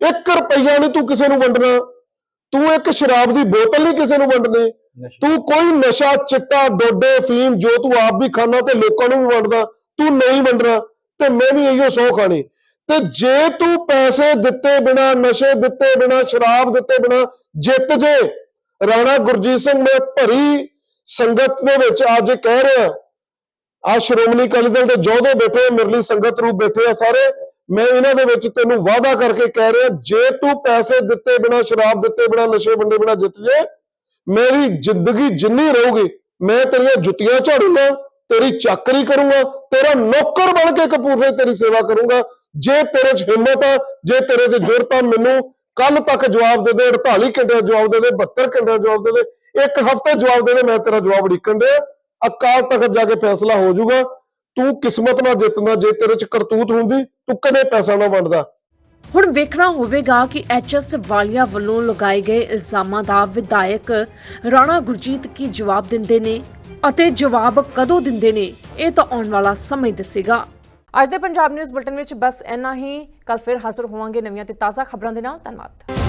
1 ਰੁਪਈਆ ਨਹੀਂ ਤੂੰ ਕਿਸੇ ਨੂੰ ਵੰਡਣਾ। ਤੂੰ ਇੱਕ ਸ਼ਰਾਬ ਦੀ ਬੋਤਲ ਨਹੀਂ ਕਿਸੇ ਨੂੰ ਵੰਡਣੀ। ਤੂੰ ਕੋਈ ਨਸ਼ਾ ਚਿੱਟਾ ਡੋਡੇ ਫੀਮ ਜੋ ਤੂੰ ਆਪ ਵੀ ਖਾਣਾ ਤੇ ਲੋਕਾਂ ਨੂੰ ਵੀ ਵੰਡਦਾ ਤੂੰ ਨਹੀਂ ਵੰਡਣਾ ਤੇ ਮੈਂ ਵੀ ਇਹੋ ਸੌ ਖਾਣੀ। ਤੇ ਜੇ ਤੂੰ ਪੈਸੇ ਦਿੱਤੇ ਬਿਨਾ ਨਸ਼ੇ ਦਿੱਤੇ ਬਿਨਾ ਸ਼ਰਾਬ ਦਿੱਤੇ ਬਿਨਾ ਜਿੱਤ ਜੇ ਰਾਣਾ ਗੁਰਜੀਤ ਸਿੰਘ ਮੈਂ ਭਰੀ ਸੰਗਤ ਦੇ ਵਿੱਚ ਅੱਜ ਕਹਿ ਰਿਹਾ ਆ ਸ਼੍ਰੋਮਣੀ ਅਕਾਲੀ ਦਲ ਦੇ ਯੋਧੇ ਬੈਠੇ ਆ, ਮੇਰੇ ਲਈ ਸੰਗਤ ਰੂਪ ਬੈਠੇ ਆ ਸਾਰੇ ਮੈਂ ਇਹਨਾਂ ਦੇ ਵਿੱਚ ਤੈਨੂੰ ਵਾਅਦਾ ਕਰਕੇ ਕਹਿ ਰਿਹਾ ਜੇ ਤੂੰ ਪੈਸੇ ਦਿੱਤੇ ਬਿਨਾ ਸ਼ਰਾਬ ਦਿੱਤੇ ਬਿਨਾ ਨਸ਼ੇ ਵੰਡੇ ਬਿਨਾ ਜਿੱਤ ਜੇ ਮੇਰੀ ਜ਼ਿੰਦਗੀ ਜਿੰਨੀ ਰਹੂਗੀ, ਮੈਂ ਤੇਰੀਆਂ ਜੁੱਤੀਆਂ ਝਾੜੂਗਾ, ਤੇਰੀ ਚਾਕਰੀ ਕਰੂੰਗਾ, ਤੇਰਾ ਨੌਕਰ ਬਣ ਕੇ ਕਪੂਰਥਲੇ ਤੇਰੀ ਸੇਵਾ ਕਰੂੰਗਾ। ਜੇ ਤੇਰੇ 'ਚ ਹਿੰਮਤ ਆ, ਜੇ ਤੇਰੇ 'ਚ ਜ਼ੁਰਤ ਆ, ਮੈਨੂੰ ਕੱਲ ਤੱਕ ਜਵਾਬ ਦੇ ਦੇ 48 ਘੰਟੇ ਦਾ ਜਵਾਬ ਦੇ ਦੇ 72 ਘੰਟੇ ਦਾ ਜਵਾਬ ਦੇ ਦੇ, ਇੱਕ ਹਫ਼ਤੇ ਜਵਾਬ ਦੇ ਦੇ, ਮੈਂ ਤੇਰਾ ਜਵਾਬ ਉਡੀਕਣ ਦੇ ਅਕਾਲ ਤਖਤ ਜਾ ਕੇ ਫੈਸਲਾ ਹੋ ਜਾਊਗਾ। ਤੂੰ ਕਿਸਮਤ ਨਾਲ ਜਿੱਤਦਾ, ਜੇ ਤੇਰੇ 'ਚ ਕਰਤੂਤ ਹੁੰਦੀ, ਤੂੰ ਕਦੇ ਪੈਸਾ ਨਾ ਵੰਡਦਾ। ਹੁਣ ਵੇਖਣਾ ਹੋਵੇਗਾ ਕਿ ਐਚਐਸ ਵਾਲੀਆ ਵੱਲੋਂ ਲਗਾਏ ਗਏ ਇਲਜ਼ਾਮਾਂ ਦਾ ਵਿਧਾਇਕ ਰਾਣਾ ਗੁਰਜੀਤ ਕੀ ਜਵਾਬ ਦਿੰਦੇ ਨੇ ਅਤੇ ਜਵਾਬ ਕਦੋਂ ਦਿੰਦੇ ਨੇ, ਇਹ ਤਾਂ ਆਉਣ ਵਾਲਾ ਸਮਾਂ ਦੱਸੇਗਾ। ਅੱਜ ਦੇ ਪੰਜਾਬ ਨਿਊਜ਼ ਬੁਲਟਨ ਵਿੱਚ ਬਸ ਇੰਨਾ ਹੀ। ਕੱਲ ਫਿਰ ਹਾਜ਼ਰ ਹੋਵਾਂਗੇ ਨਵੀਆਂ ਤੇ ਤਾਜ਼ਾ ਖਬਰਾਂ ਦੇ ਨਾਲ। ਧੰਨਵਾਦ।